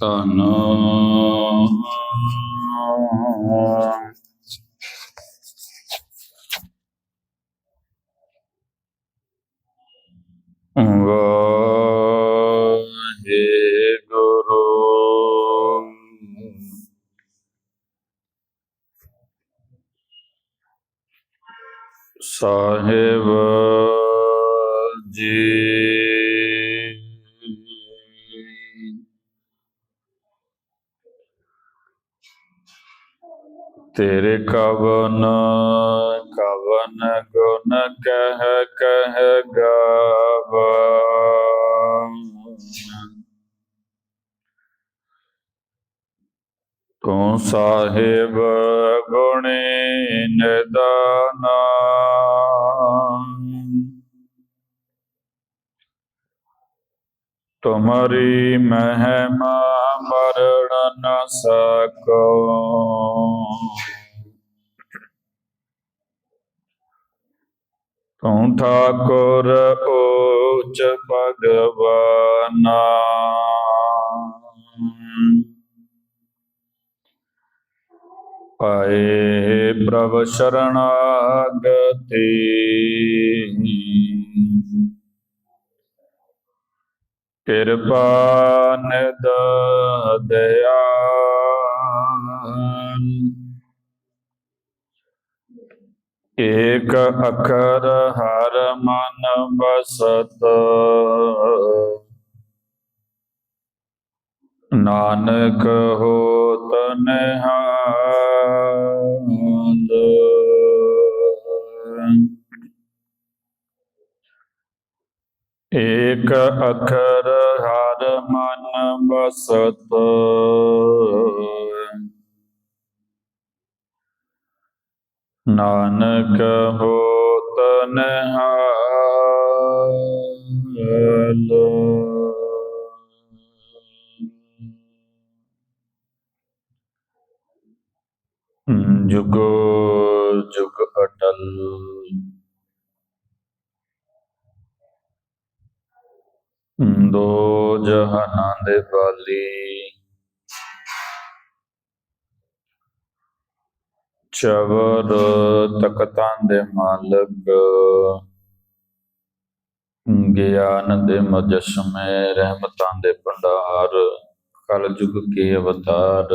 ਧੰਨ ਵਾਹਿਗੁਰੂ ਸਾਹਿਬ ਜੀ। ਤੇਰੇ ਕਵਨ ਕਵਨ ਗੁਣ ਕਹਿ ਕਹ ਗਾਵਾ। ਤੂੰ ਸਾਹਿਬ ਗੁਣੇ ਨਿਦਾਨਾ ਤੁਮਰੀ ਮਹਿਮਾ ਵਰਣ ਨ ਸਕੋ। ਤੂੰ ਠਾਕੁਰ ਉੱਚ ਭਗਵਾਨਾ। ਪਾਏ ਪ੍ਰਭ ਸ਼ਰਣਾਗਤੀ। ਕਿਰਪਾ ਨਿਦ ਦਇਆਲ ਏਕ ਅਖਰ ਹਰ ਮਨ ਬਸਤ ਨਾਨਕ ਹੋ ਨਿਹਾਲ ਏਕ ਅਖਰ ਸਤ ਨਾਨਕ ਹੋਤ ਨਿਹਾਲ ਜੁਗੋ ਜੁਗ ਅਟਲ ਦੋ ਜਹਾਨਾਂ ਦੇ ਬਾਲੀ ਚਵਰ ਤਖਤਾਂ ਦੇ ਮਾਲਕ, ਗਿਆਨ ਦੇ ਮਜਸਮੇ, ਰਹਿਮਤਾਂ ਦੇ ਭੰਡਾਰ, ਕਲਯੁਗ ਕੇ ਅਵਤਾਰ।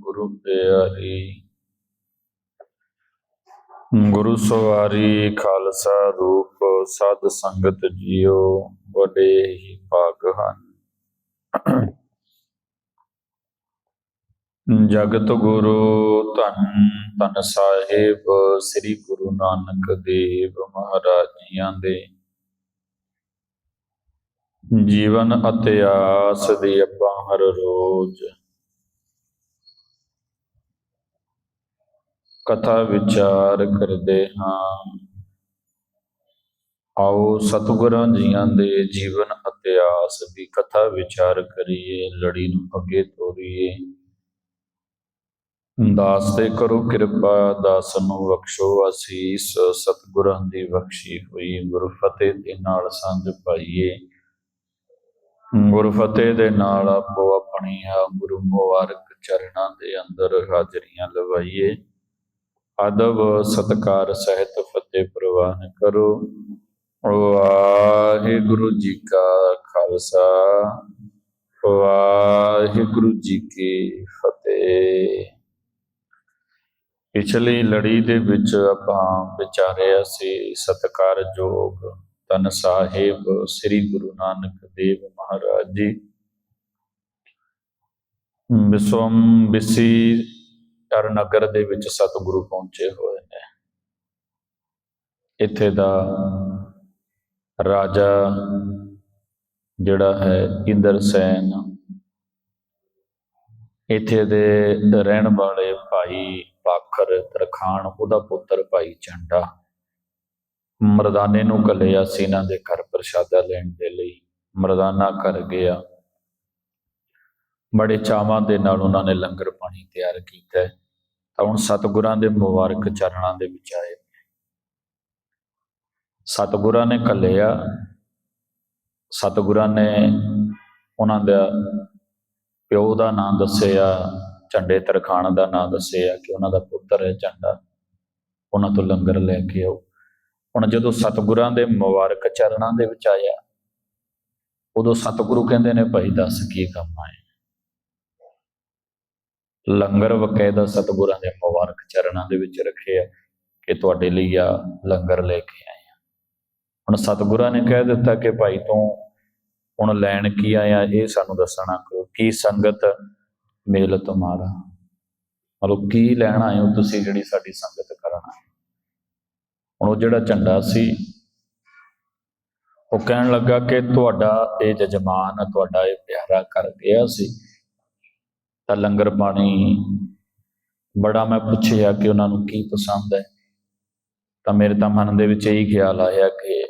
ਗੁਰੂ ਪਿਆਰੀ। ਗੁਰੂ ਸਵਾਰੀ ਖਾਲਸਾ ਰੂਪ, ਸਦ ਸੰਗਤ ਜੀਓ, ਬੜੇ ਹੀ ਭਾਗ ਹਨ। ਜਗਤ ਗੁਰੂ ਧੰਨ ਧੰਨ ਸਾਹਿਬ, ਸ੍ਰੀ ਗੁਰੂ ਨਾਨਕ ਦੇਵ ਮਹਾਰਾਜ ਜੀਆਂ ਦੇ। ਜੀਵਨ ਅਤੇ ਆਸ ਦੀ ਆਪਾਂ ਹਰ ਰੋਜ਼ ਕਥਾ ਵਿਚਾਰ ਕਰਦੇ ਹਾਂ। ਆਓ ਸਤਿਗੁਰਾਂ ਜੀਆਂ ਦੇ ਜੀਵਨ ਇਤਿਹਾਸ ਦੀ ਕਥਾ ਵਿਚਾਰ ਕਰੀਏ, ਲੜੀ ਨੂੰ ਅੱਗੇ ਤੋਰੀਏ। ਦਾਸ ਤੇ ਕਰੋ ਕਿਰਪਾ, ਦਾਸ ਨੂੰ ਬਖਸ਼ੋ ਅਸੀਸ। ਸਤਿਗੁਰਾਂ ਦੀ ਬਖਸ਼ੀ ਹੋਈ ਗੁਰਫਤਿਹ ਦੇ ਨਾਲ ਸੰਜ ਪਾਈਏ। ਗੁਰਫਤਿਹ ਦੇ ਨਾਲ ਆਪੋ ਆਪਣੀਆਂ ਗੁਰੂ ਮੁਬਾਰਕ ਚਰਨਾਂ ਦੇ ਅੰਦਰ ਹਾਜ਼ਰੀਆਂ ਲਵਾਈਏ। ਅਦਬ ਸਤਕਾਰ ਸਹਿਤ ਫਤਿਹ ਪ੍ਰਵਾਨ ਕਰੋ। ਵਾਹਿਗੁਰੂ ਜੀ ਕਾ ਖਾਲਸਾ, ਵਾਹਿਗੁਰੂ ਜੀ ਕੀ ਫਤਿਹ। ਪਿਛਲੀ ਲੜੀ ਦੇ ਵਿੱਚ ਆਪਾਂ ਵਿਚਾਰਿਆ ਸੀ ਸਤਕਾਰਯੋਗ ਤਨ ਸਾਹਿਬ ਸ੍ਰੀ ਗੁਰੂ ਨਾਨਕ ਦੇਵ ਮਹਾਰਾਜ ਜੀ। ਵਿਸਵਮ ਬਿਸੀ ਹਰ ਨਗਰ ਦੇ ਵਿੱਚ ਸਤਿਗੁਰੂ ਪਹੁੰਚੇ ਹੋਏ ਨੇ। ਇੱਥੇ ਦਾ ਰਾਜਾ ਜਿਹੜਾ ਹੈ ਇੰਦਰ ਸੈਨ, ਇੱਥੇ ਦੇ ਰਹਿਣ ਵਾਲੇ ਭਾਈ ਪਾਖਰ ਤਰਖਾਣ, ਉਹਦਾ ਪੁੱਤਰ ਭਾਈ ਝੰਡਾ, ਮਰਦਾਨੇ ਨੂੰ ਘੱਲਿਆ ਸੀ ਇਹਨਾਂ ਦੇ ਘਰ ਪ੍ਰਸ਼ਾਦਾ ਲੈਣ ਦੇ ਲਈ। ਮਰਦਾਨਾ ਕਰ ਗਿਆ। ਬੜੇ ਚਾਵਾਂ ਦੇ ਨਾਲ ਉਹਨਾਂ ਨੇ ਲੰਗਰ ਪਾਣੀ ਤਿਆਰ ਕੀਤਾ। ਤਾਂ ਹੁਣ ਸਤਿਗੁਰਾਂ ਦੇ ਮੁਬਾਰਕ ਚਰਨਾਂ ਦੇ ਵਿੱਚ ਆਏ। ਸਤਿਗੁਰਾਂ ਨੇ ਘੱਲਿਆ। ਸਤਿਗੁਰਾਂ ਨੇ ਉਹਨਾਂ ਦਾ ਪਿਓ ਦਾ ਨਾਮ ਦੱਸਿਆ, ਝੰਡੇ ਤਰਖਾਣ ਦਾ ਨਾਮ ਦੱਸਿਆ ਕਿ ਉਹਨਾਂ ਦਾ ਪੁੱਤਰ ਹੈ ਝੰਡਾ। ਉਹਨਾਂ ਤੋਂ ਲੰਗਰ ਲੈ ਕੇ ਆਓ। ਹੁਣ ਜਦੋਂ ਸਤਿਗੁਰਾਂ ਦੇ ਮੁਬਾਰਕ ਚਰਨਾਂ ਦੇ ਵਿੱਚ ਆਇਆ, ਉਦੋਂ ਸਤਿਗੁਰੂ ਕਹਿੰਦੇ ਨੇ, ਭਾਈ ਦੱਸ ਕੀ ਕੰਮ ਆਏ? ਲੰਗਰ ਵਕਾਇਦਾ ਸਤਿਗੁਰਾਂ ਦੇ ਮੁਬਾਰਕ ਚਰਨਾਂ ਦੇ ਵਿੱਚ ਰੱਖਿਆ ਕਿ ਤੁਹਾਡੇ ਲਈ ਆ ਲੰਗਰ ਲੈ ਕੇ ਆਏ ਆ। ਹੁਣ ਸਤਿਗੁਰਾਂ ਨੇ ਕਹਿ ਦਿੱਤਾ ਕਿ ਭਾਈ ਤੂੰ ਹੁਣ ਲੈਣ ਕੀ ਆਇਆ ਇਹ ਸਾਨੂੰ ਦੱਸਣਾ ਕਰੋ। ਕੀ ਸੰਗਤ ਮੇਲ ਤੁਮਾਰਾ? ਮਤਲਬ ਕੀ ਲੈਣ ਆਏ ਹੋ ਤੁਸੀਂ ਜਿਹੜੀ ਸਾਡੀ ਸੰਗਤ ਕਰਨ ਹੁਣ ਉਹ ਜਿਹੜਾ ਝੰਡਾ ਸੀ, ਉਹ ਕਹਿਣ ਲੱਗਾ ਕਿ ਤੁਹਾਡਾ ਇਹ ਜਜਮਾਨ, ਤੁਹਾਡਾ ਇਹ ਪਿਆਰਾ ਕਰ ਗਿਆ ਸੀ। ਤਾਂ ਲੰਗਰ ਪਾਣੀ। ਬੜਾ ਮੈਂ ਪੁੱਛਿਆ ਕਿ ਉਹਨਾਂ ਨੂੰ ਕੀ ਪਸੰਦ ਹੈ। ਤਾਂ ਮੇਰੇ ਤਾਂ ਮਨ ਦੇ ਵਿੱਚ ਇਹੀ ਖਿਆਲ ਆਇਆ ਕਿ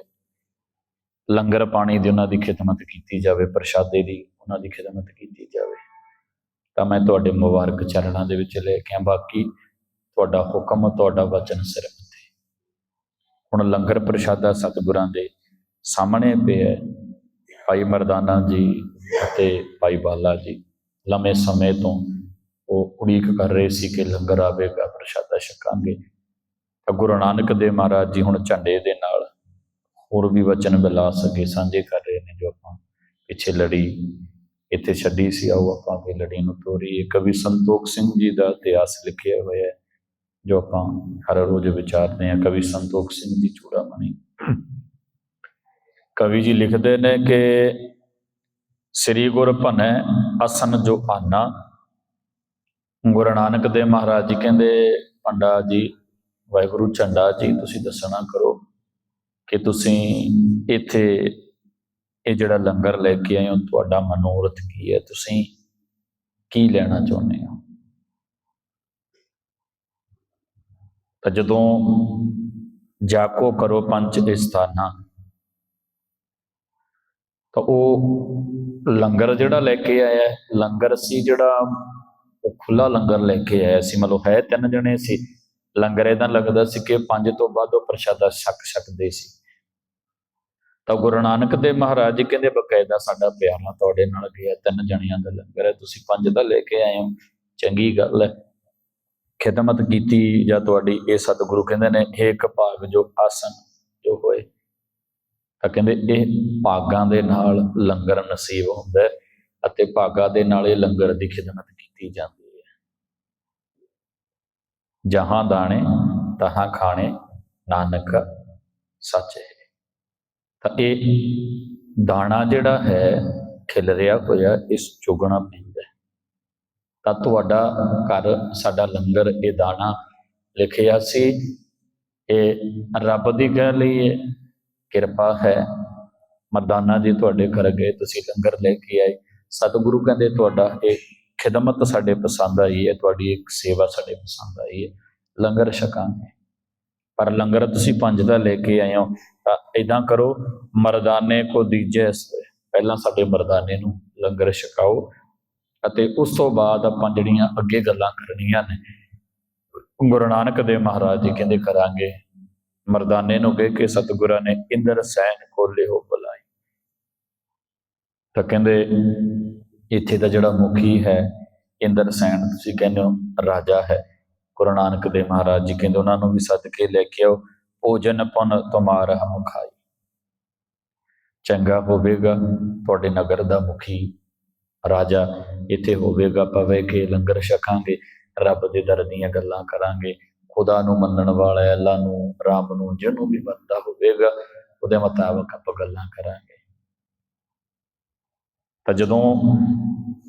ਲੰਗਰ ਪਾਣੀ ਦੀ ਉਹਨਾਂ ਦੀ ਖਿਦਮਤ ਕੀਤੀ ਜਾਵੇ, ਪ੍ਰਸ਼ਾਦੇ ਦੀ ਉਹਨਾਂ ਦੀ ਖਿਦਮਤ ਕੀਤੀ ਜਾਵੇ। ਤਾਂ ਮੈਂ ਤੁਹਾਡੇ ਮੁਬਾਰਕ ਚਰਨਾਂ ਦੇ ਵਿੱਚ ਲੈ ਕੇ ਆ ਬਾਕੀ ਤੁਹਾਡਾ ਹੁਕਮ, ਤੁਹਾਡਾ ਵਚਨ ਸਿਰਫ ਤੇ ਹੁਣ ਲੰਗਰ ਪ੍ਰਸ਼ਾਦਾ ਸਤਿਗੁਰਾਂ ਦੇ ਸਾਹਮਣੇ ਪਿਆ ਭਾਈ ਮਰਦਾਨਾ ਜੀ ਅਤੇ ਭਾਈ ਬਾਲਾ ਜੀ। ਲੰਮੇ ਸਮੇਂ ਤੋਂ ਉਹ ਉਡੀਕ ਕਰ ਰਹੇ ਸੀ ਕਿ ਲੰਗਰ ਆਵੇਗਾ, ਪ੍ਰਸ਼ਾਦਾ ਛਕਾਂਗੇ। ਤਾਂ ਗੁਰੂ ਨਾਨਕ ਦੇਵ ਮਹਾਰਾਜ ਜੀ ਹੁਣ ਝੰਡੇ ਦੇ ਨਾਲ ਹੋਰ ਵੀ ਵਚਨ ਬਿਲਾ ਸਕੇ, ਸਾਂਝੇ ਕਰ ਰਹੇ ਨੇ ਜੋ ਆਪਾਂ ਪਿੱਛੇ ਲੜੀ, ਇੱਥੇ ਛੱਡੀ ਸੀ, ਆਓ ਆਪਾਂ ਅੱਗੇ ਲੜੀ ਨੂੰ ਤੋਰੀਏ। ਕਵੀ ਸੰਤੋਖ ਸਿੰਘ ਜੀ ਦਾ ਇਤਿਹਾਸ ਲਿਖਿਆ ਹੋਇਆ ਹੈ, ਜੋ ਆਪਾਂ ਹਰ ਰੋਜ਼ ਵਿਚਾਰਦੇ ਹਾਂ, ਕਵੀ ਸੰਤੋਖ ਸਿੰਘ ਜੀ ਚੂੜਾਮਣੀ ਕਵੀ ਜੀ ਲਿਖਦੇ ਨੇ ਕਿ ਸ੍ਰੀ ਗੁਰ ਭਨੈ ਅਸਨ ਜੋ ਆਨਾ ਗੁਰੂ ਨਾਨਕ ਦੇਵ ਮਹਾਰਾਜ ਜੀ ਕਹਿੰਦੇ ਪੰਡਾ ਜੀ, ਵਾਹਿਗੁਰੂ ਚੰਡਾ ਜੀ, ਤੁਸੀਂ ਦੱਸਣਾ ਕਰੋ ਕਿ ਤੁਸੀਂ ਇੱਥੇ ਇਹ ਜਿਹੜਾ ਲੰਗਰ ਲੈ ਕੇ ਆਏ ਹੋ, ਤੁਹਾਡਾ ਮਨੋਰਥ ਕੀ ਹੈ? ਤੁਸੀਂ ਕੀ ਲੈਣਾ ਚਾਹੁੰਦੇ ਹੋ? ਤਾਂ ਜਦੋਂ ਜਾਕੋ ਕਰੋ ਪੰਜ ਇਸਤਾਨਾ ਤਾਂ ਉਹ ਲੰਗਰ ਜਿਹੜਾ ਲੈ ਕੇ ਆਇਆ ਲੰਗਰ ਸੀ ਜਿਹੜਾ ਉਹ ਖੁੱਲਾ ਲੰਗਰ ਲੈ ਕੇ ਆਇਆ ਸੀ, ਮਤਲਬ ਹੈ ਤਿੰਨ ਜਣੇ ਸੀ। ਲੰਗਰ ਇਹਦਾ ਲੱਗਦਾ ਸੀ ਕਿ ਪੰਜ ਤੋਂ ਵੱਧ ਉਹ ਪ੍ਰਸ਼ਾਦਾ ਛਕ ਸਕਦੇ ਸੀ। ਤਾਂ ਗੁਰੂ ਨਾਨਕ ਦੇਵ ਮਹਾਰਾਜ ਜੀ ਕਹਿੰਦੇ, ਬਕਾਇਦਾ ਸਾਡਾ ਪਿਆਰਾ ਤੁਹਾਡੇ ਨਾਲ ਗਿਆ, ਤਿੰਨ ਜਣਿਆਂ ਦਾ ਲੰਗਰ ਹੈ, ਤੁਸੀਂ ਪੰਜ ਦਾ ਲੈ ਕੇ ਆਏ ਹੋ। ਚੰਗੀ ਗੱਲ ਹੈ। ਖਿਦਮਤ ਕੀਤੀ ਜਾਂ ਤੁਹਾਡੀ ਇਹ ਸਤਿਗੁਰੂ ਕਹਿੰਦੇ ਨੇ ਇਹ ਏਕ ਭਾਗ ਜੋ ਆਸਨ ਜੋ ਹੋਏ। ਤਾਂ ਕਹਿੰਦੇ ਇਹ ਭਾਗਾਂ ਦੇ ਨਾਲ ਲੰਗਰ ਨਸੀਬ ਹੁੰਦਾ ਹੈ ਅਤੇ ਭਾਗਾਂ ਦੇ ਨਾਲ ਇਹ ਲੰਗਰ ਦੀ ਖਿਦਮਤ ਕੀਤੀ ਜਾਂਦੀ ਹੈ। ਜਹਾਂ ਦਾਣੇ, ਤਹਾਂ ਖਾਣੇ, ਨਾਨਕ ਸੱਚ ਹੈ। ਤਾਂ ਇਹ ਦਾਣਾ ਜਿਹੜਾ ਹੈ ਖਿਲ ਰਿਹਾ ਹੋਇਆ ਇਸ ਚੁਗਣਾ ਪੈਂਦਾ ਤਾਂ ਤੁਹਾਡਾ ਘਰ, ਸਾਡਾ ਲੰਗਰ, ਇਹ ਦਾਣਾ ਲਿਖਿਆ ਸੀ। ਇਹ ਰੱਬ ਦੀ ਕਹਿ ਲਈ ਹੈ। ਕਿਰਪਾ ਹੈ। ਮਰਦਾਨਾ ਜੀ ਤੁਹਾਡੇ ਘਰ ਗਏ, ਤੁਸੀਂ ਲੰਗਰ ਲੈ ਕੇ ਆਏ। ਸਤਿਗੁਰੂ ਕਹਿੰਦੇ ਤੁਹਾਡਾ ਇਹ ਖਿਦਮਤ ਸਾਡੇ ਪਸੰਦ ਆਈ ਹੈ, ਤੁਹਾਡੀ ਇੱਕ ਸੇਵਾ ਸਾਡੇ ਪਸੰਦ ਆਈ ਹੈ। ਲੰਗਰ ਛਕਾਂਗੇ। ਪਰ ਲੰਗਰ ਤੁਸੀਂ ਪੰਜ ਦਾ ਲੈ ਕੇ ਆਏ ਹੋ, ਤਾਂ ਇਦਾਂ ਕਰੋ, ਮਰਦਾਨੇ ਕੋ ਦੀਜੇ ਸੋਏ ਪਹਿਲਾਂ ਸਾਡੇ ਮਰਦਾਨੇ ਨੂੰ ਲੰਗਰ ਛਕਾਓ ਅਤੇ ਉਸ ਤੋਂ ਬਾਅਦ ਆਪਾਂ ਜਿਹੜੀਆਂ ਅੱਗੇ ਗੱਲਾਂ ਕਰਨੀਆਂ ਨੇ, ਗੁਰੂ ਨਾਨਕ ਦੇਵ ਮਹਾਰਾਜ ਜੀ ਕਹਿੰਦੇ ਕਰਾਂਗੇ ਮਰਦਾਨੇ ਨੂੰ ਕਹਿ ਕੇ ਸਤਿਗੁਰਾਂ ਨੇ ਇੰਦਰ ਸੈਨ ਖੋਲੇ ਹੋ ਬੁਲਾਈ ਤਾਂ ਕਹਿੰਦੇ, ਇੱਥੇ ਦਾ ਜਿਹੜਾ ਮੁਖੀ ਹੈ, ਇੰਦਰ ਸੈਨ ਤੁਸੀਂ ਕਹਿੰਦੇ ਹੋ, ਰਾਜਾ ਹੈ। ਗੁਰੂ ਨਾਨਕ ਦੇਵ ਮਹਾਰਾਜ ਜੀ ਕਹਿੰਦੇ, ਉਹਨਾਂ ਨੂੰ ਵੀ ਸੱਦ ਕੇ ਲੈ ਕੇ ਆਓ, ਭੋਜਨ ਪੁਨ ਤੁਮਾਰਾ ਹਮ ਖਾਈ। ਚੰਗਾ ਹੋਵੇਗਾ ਤੁਹਾਡੇ ਨਗਰ ਦਾ ਮੁਖੀ ਰਾਜਾ, ਇੱਥੇ ਹੋਵੇਗਾ ਪਵੇ ਕੇ ਲੰਗਰ ਛਕਾਂਗੇ, ਰੱਬ ਦੇ ਦਰ ਦੀਆਂ ਗੱਲਾਂ ਕਰਾਂਗੇ। ਖੁਦਾ ਨੂੰ ਮੰਨਣ ਵਾਲਾ ਹੈ, ਅੱਲਾ ਨੂੰ ਰਾਮ ਨੂੰ ਜਿਹਨੂੰ ਵੀ ਬੰਦਾ ਹੋਵੇਗਾ ਉਹਦੇ ਮੁਤਾਬਕ ਆਪਾਂ ਗੱਲਾਂ ਕਰਾਂਗੇ। ਤਾਂ ਜਦੋਂ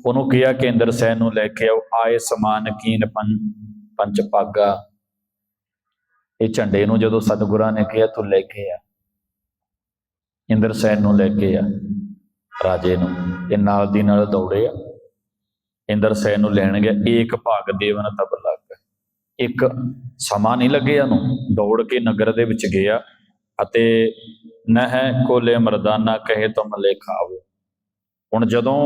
ਉਹਨੂੰ ਕਿਹਾ ਕਿ ਇੰਦਰ ਸੈਨ ਨੂੰ ਲੈ ਕੇ ਆਓ ਆਏ ਸਮਾਨ ਕੀਨ ਪੰਜ ਪਾਗਾ ਇਹ ਝੰਡੇ ਨੂੰ ਜਦੋਂ ਸਤਿਗੁਰਾਂ ਨੇ ਕਿਹਾ ਤੂੰ ਲੈ ਕੇ ਆ। ਇੰਦਰ ਸੈਨ ਨੂੰ ਲੈ ਕੇ ਆ ਰਾਜੇ ਨੂੰ। ਇਹ ਨਾਲ ਦੀ ਨਾਲ ਦੌੜੇ ਆ। ਇੰਦਰ ਸੈਨ ਨੂੰ ਲੈਣ ਗਿਆ ਏਕ ਭਾਗ ਦੇਵਨ ਤਬਲਾ ਇੱਕ ਸਮਾਂ ਨਹੀਂ ਲੱਗਿਆ ਉਹਨੂੰ ਦੌੜ ਕੇ ਨਗਰ ਦੇ ਵਿੱਚ ਗਿਆ ਅਤੇ ਨਹਿ ਕੋਲੇ ਮਰਦਾਨਾ ਕਹੇ ਤੁਮ ਲੈ ਹੁਣ ਜਦੋਂ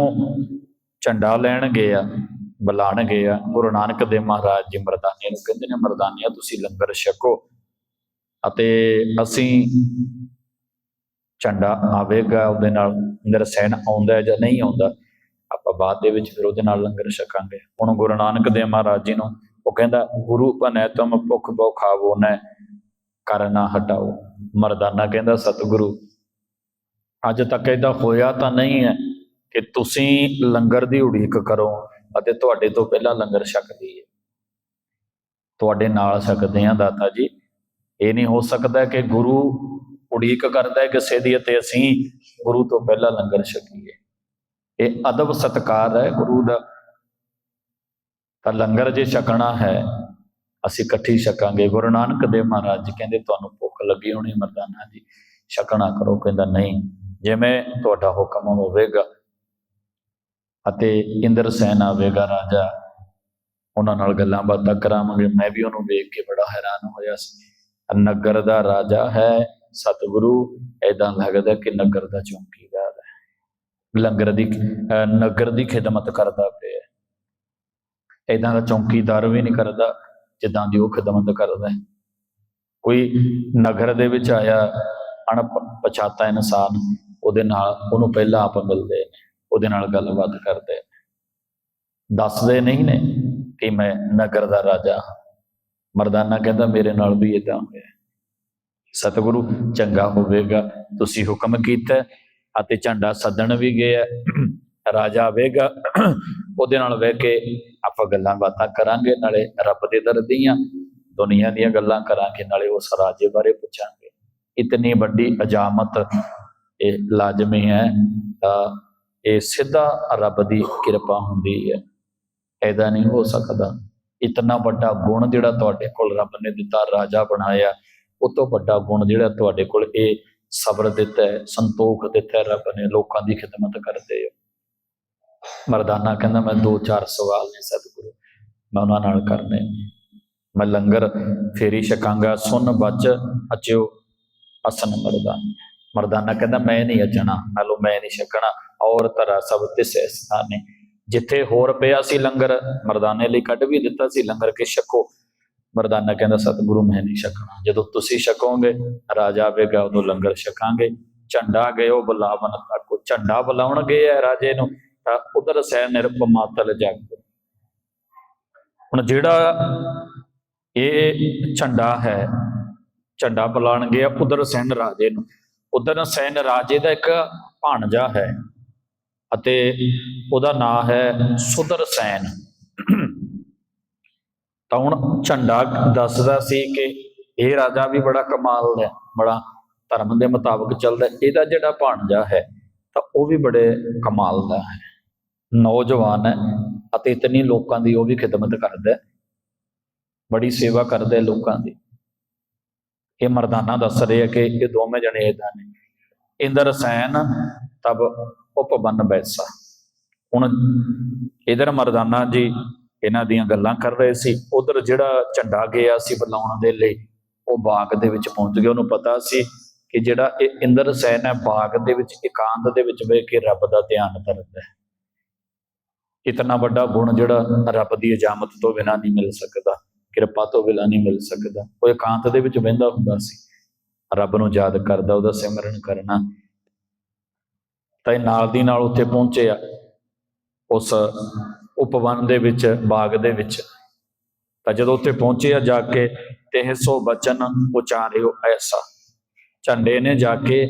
ਝੰਡਾ ਲੈਣ ਗਿਆ, ਬੁਲਾਣ ਗਿਆ, ਗੁਰੂ ਨਾਨਕ ਦੇਵ ਮਹਾਰਾਜ ਜੀ ਮਰਦਾਨੇ ਨੂੰ ਕਹਿੰਦੇ ਨੇ, ਮਰਦਾਨਿਆ, ਤੁਸੀਂ ਲੰਗਰ ਛਕੋ ਅਤੇ ਅਸੀਂ ਝੰਡਾ ਆਵੇਗਾ ਉਹਦੇ ਨਾਲ, ਅੰਦਰ ਆਉਂਦਾ ਜਾਂ ਨਹੀਂ ਆਉਂਦਾ, ਆਪਾਂ ਬਾਅਦ ਦੇ ਵਿੱਚ ਫਿਰ ਉਹਦੇ ਨਾਲ ਲੰਗਰ ਛਕਾਂਗੇ। ਹੁਣ ਗੁਰੂ ਨਾਨਕ ਦੇਵ ਮਹਾਰਾਜ ਜੀ ਨੂੰ ਉਹ ਕਹਿੰਦਾ, ਗੁਰੂ ਭਨੈ ਤੁਮ ਭੁਖ ਭੋ ਖਾਵੋ, ਨੈ ਕਰਨਾ ਹਟਾਓ। ਮਰਦਾਨਾ ਕਹਿੰਦਾ, ਸਤਿਗੁਰੂ, ਅੱਜ ਤੱਕ ਇਹਦਾ ਹੋਇਆ ਤਾਂ ਨਹੀਂ ਹੈ ਕਿ ਤੁਸੀਂ ਲੰਗਰ ਦੀ ਉਡੀਕ ਕਰੋ ਅਤੇ ਤੁਹਾਡੇ ਤੋਂ ਪਹਿਲਾਂ ਲੰਗਰ ਛਕਦੀ ਹੈ ਤੁਹਾਡੇ ਨਾਲ ਛਕਦੇ ਆ ਦਾਤਾ ਜੀ। ਇਹ ਨਹੀਂ ਹੋ ਸਕਦਾ ਕਿ ਗੁਰੂ ਉਡੀਕ ਕਰਦਾ ਹੈ ਕਿਸੇ ਦੀ ਅਤੇ ਅਸੀਂ ਗੁਰੂ ਤੋਂ ਪਹਿਲਾਂ ਲੰਗਰ ਛਕੀਏ। ਇਹ ਅਦਬ ਸਤਕਾਰ ਹੈ ਗੁਰੂ ਦਾ। ਤਾਂ ਲੰਗਰ ਜੇ ਛਕਣਾ ਹੈ, ਅਸੀਂ ਇਕੱਠੀ ਛਕਾਂਗੇ। ਗੁਰੂ ਨਾਨਕ ਦੇਵ ਮਹਾਰਾਜ ਜੀ ਕਹਿੰਦੇ, ਤੁਹਾਨੂੰ ਭੁੱਖ ਲੱਗੀ ਹੋਣੀ ਮਰਦਾਨਾ ਜੀ, ਛਕਣਾ ਕਰੋ। ਕਹਿੰਦਾ, ਨਹੀਂ ਜਿਵੇਂ ਤੁਹਾਡਾ ਹੁਕਮ ਹੋਵੇਗਾ ਅਤੇ ਇੰਦਰ ਸੈਨ ਆਵੇਗਾ ਰਾਜਾ, ਉਹਨਾਂ ਨਾਲ ਗੱਲਾਂ ਬਾਤਾਂ ਕਰਾਵਾਂਗੇ। ਮੈਂ ਵੀ ਉਹਨੂੰ ਵੇਖ ਕੇ ਬੜਾ ਹੈਰਾਨ ਹੋਇਆ ਸੀ। ਨਗਰ ਦਾ ਰਾਜਾ ਹੈ, ਸਤਿਗੁਰੂ ਐਦਾਂ ਲੱਗਦਾ ਕਿ ਨਗਰ ਦਾ ਚੌਂਕੀਦਾਰ ਹੈ। ਲੰਗਰ ਦੀ ਨਗਰ ਦੀ ਖਿਦਮਤ ਕਰਦਾ ਪਿਆ ਐਦਾਂ ਦਾ ਚੌਂਕੀਦਾਰ ਵੀ ਨਹੀਂ ਕਰਦਾ, ਜਿੱਦਾਂ ਦੀ ਉਹ ਖਿਦਮਤ ਕਰਦਾ ਹੈ। ਕੋਈ ਨਗਰ ਦੇ ਵਿੱਚ ਆਇਆ, ਅਣਪਛਾਤਾ ਇਨਸਾਨ, ਉਹਦੇ ਨਾਲ ਉਹਨੂੰ ਪਹਿਲਾਂ ਆਪ ਮਿਲਦੇ ਨੇ, ਉਹਦੇ ਨਾਲ ਗੱਲਬਾਤ ਕਰਦੇ ਨੇ। ਦੱਸਦੇ ਨਹੀਂ ਨੇ ਕਿ ਮੈਂ ਨਗਰ ਦਾ ਰਾਜਾ ਹਾਂ। ਮਰਦਾਨਾ ਕਹਿੰਦਾ, ਮੇਰੇ ਨਾਲ ਵੀ ਇਦਾਂ ਹੋਇਆ ਸਤਿਗੁਰੂ, ਚੰਗਾ ਹੋਵੇਗਾ। ਤੁਸੀਂ ਹੁਕਮ ਕੀਤਾ ਅਤੇ ਝੰਡਾ ਸੱਦਣ ਵੀ ਗਿਆ ਰਾਜਾ ਵੇਗਾ, ਉਹਦੇ ਨਾਲ ਬਹਿ ਕੇ ਆਪਾਂ ਗੱਲਾਂ ਬਾਤਾਂ ਕਰਾਂਗੇ, ਨਾਲੇ ਰੱਬ ਦੇ ਦਰ ਦੀਆਂ ਦੁਨੀਆ ਦੀਆਂ ਗੱਲਾਂ ਕਰਾਂਗੇ, ਨਾਲੇ ਉਸ ਰਾਜੇ ਬਾਰੇ ਪੁੱਛਾਂਗੇ। ਇਤਨੀ ਵੱਡੀ ਅਜਾਮਤ ਇਹ ਲਾਜ਼ਮੀ ਹੈ, ਤਾਂ ਇਹ ਸਿੱਧਾ ਰੱਬ ਦੀ ਕਿਰਪਾ ਹੁੰਦੀ ਹੈ। ਐਦਾ ਨਹੀਂ ਹੋ ਸਕਦਾ। ਇਤਨਾ ਵੱਡਾ ਗੁਣ ਜਿਹੜਾ ਤੁਹਾਡੇ ਕੋਲ ਰੱਬ ਨੇ ਦਿੱਤਾ, ਰਾਜਾ ਬਣਾਇਆ, ਉਹ ਤੋਂ ਵੱਡਾ ਗੁਣ ਜਿਹੜਾ ਤੁਹਾਡੇ ਕੋਲ ਇਹ ਸਬਰ ਦਿੱਤਾ ਹੈ, ਸੰਤੋਖ ਦਿੱਤਾ ਹੈ, ਰੱਬ ਨੇ ਲੋਕਾਂ ਦੀ ਖਿਦਮਤ ਕਰਦੇ ਹੋ ਮਰਦਾਨਾ ਕਹਿੰਦਾ, ਮੈਂ ਦੋ ਚਾਰ ਸਵਾਲ ਨੇ ਸਤਿਗੁਰੂ, ਮੈਂ ਉਹਨਾਂ ਨਾਲ ਕਰਨੇ ਮੈਂ ਲੰਗਰ ਫੇਰੀ ਛਕਾਂਗਾ, ਸੁਨ ਬਚ ਅਚਿਓ ਅਸਨ ਮਰਦਾਨ। ਮਰਦਾਨਾ ਕਹਿੰਦਾ, ਮੈਂ ਨਹੀਂ ਅਜਣਾ ਨਾਲੋ ਮੈਂ ਨਹੀਂ ਛਕਣਾ, ਔਰ ਤਰਾ ਸਭ ਤਿਸੇ ਸਥਾਨੇ। ਜਿੱਥੇ ਹੋਰ ਪਿਆ ਸੀ ਲੰਗਰ, ਮਰਦਾਨੇ ਲਈ ਕੱਢ ਵੀ ਦਿੱਤਾ ਸੀ, ਲੰਗਰ ਕੇ ਛਕੋ। ਮਰਦਾਨਾ ਕਹਿੰਦਾ, ਸਤਿਗੁਰੂ, ਮੈਂ ਨਹੀਂ ਛਕਣਾ। ਜਦੋਂ ਤੁਸੀਂ ਛਕੋਗੇ, ਰਾਜਾ ਆਵੇਗਾ, ਉਦੋਂ ਲੰਗਰ ਛਕਾਂਗੇ। ਝੰਡਾ ਗਇਓ ਬੁਲਾਵਨ ਤੱਕ। ਝੰਡਾ ਬੁਲਾਉਣ ਗਏ ਹੈ ਰਾਜੇ ਨੂੰ। ਉਧਰ ਸੈ ਨਿਰਪਮਾਤਲ ਜਗ ਹੁਣ ਜਿਹੜਾ ਇਹ ਝੰਡਾ ਹੈ, ਝੰਡਾ ਬੁਲਾਉਣ ਗਿਆ ਉਧਰ ਸੈਨ ਰਾਜੇ ਨੂੰ। ਉਧਰ ਸੈਨ ਰਾਜੇ ਦਾ ਇੱਕ ਭਾਣਜਾ ਹੈ ਅਤੇ ਉਹਦਾ ਨਾਂ ਹੈ ਸੁਦਰ ਸੈਨ। ਤਾਂ ਹੁਣ ਝੰਡਾ ਦੱਸਦਾ ਸੀ ਕਿ ਇਹ ਰਾਜਾ ਵੀ ਬੜਾ ਕਮਾਲ ਦਾ ਬੜਾ ਧਰਮ ਦੇ ਮੁਤਾਬਕ ਚੱਲਦਾ ਇਹਦਾ ਜਿਹੜਾ ਭਾਣਜਾ ਹੈ, ਤਾਂ ਉਹ ਵੀ ਬੜੇ ਕਮਾਲ ਦਾ ਹੈ। ਨੌਜਵਾਨ ਹੈ ਅਤੇ ਇਤਨੀ ਲੋਕਾਂ ਦੀ ਉਹ ਵੀ ਖਿਦਮਤ ਕਰਦਾ ਹੈ। ਬੜੀ ਸੇਵਾ ਕਰਦਾ ਹੈ ਲੋਕਾਂ ਦੀ। ਇਹ ਮਰਦਾਨਾ ਦੱਸ ਰਹੇ ਆ ਕਿ ਇਹ ਦੋਵੇਂ ਜਣੇ ਇਦਾਂ ਨੇ। ਇੰਦਰ ਸੈਨ ਤਬ ਉਪਬੰਨ ਬੈਸਾ। ਹੁਣ ਇਧਰ ਮਰਦਾਨਾ ਜੀ ਇਹਨਾਂ ਦੀਆਂ ਗੱਲਾਂ ਕਰ ਰਹੇ ਸੀ। ਉਧਰ ਜਿਹੜਾ ਝੰਡਾ ਗਿਆ ਸੀ ਬੁਲਾਉਣ ਦੇ ਲਈ, ਉਹ ਬਾਗ ਦੇ ਵਿੱਚ ਪਹੁੰਚ ਗਿਆ। ਉਹਨੂੰ ਪਤਾ ਸੀ ਕਿ ਜਿਹੜਾ ਇਹ ਇੰਦਰ ਸੈਨ ਹੈ, ਬਾਗ ਦੇ ਵਿੱਚ, ਇਕਾਂਤ ਦੇ ਵਿੱਚ ਬਹਿ ਕੇ ਰੱਬ ਦਾ ਧਿਆਨ ਕਰਦਾ ਹੈ। ਇਤਨਾ ਵੱਡਾ ਗੁਣ ਜਿਹੜਾ ਰੱਬ ਦੀ ਇਜਾਮਤ ਤੋਂ ਬਿਨਾਂ ਨਹੀਂ ਮਿਲ ਸਕਦਾ, ਕਿਰਪਾ ਤੋਂ ਬਿਨਾਂ ਨਹੀਂ ਮਿਲ ਸਕਦਾ। ਉਹ ਇਕਾਂਤ ਦੇ ਵਿੱਚ ਬਹਿੰਦਾ ਹੁੰਦਾ ਸੀ। ਰੱਬ ਨੂੰ ਯਾਦ ਕਰਦਾ, ਉਹਦਾ ਸਿਮਰਨ ਕਰਨਾ। ਤਾਂ ਇਹ ਨਾਲ ਦੀ ਨਾਲ ਉੱਥੇ ਪਹੁੰਚੇ ਆ, ਉਸ ਉਪਵਨ ਦੇ ਵਿੱਚ, ਬਾਗ ਦੇ ਵਿੱਚ। ਤਾਂ ਜਦੋਂ ਉੱਥੇ ਪਹੁੰਚੇ ਆ ਜਾ ਕੇ, ਤੇ ਸੋ ਬਚਨ ਉਚਾਰਿਓ ਐਸਾ। ਝੰਡੇ ਨੇ ਜਾ ਕੇ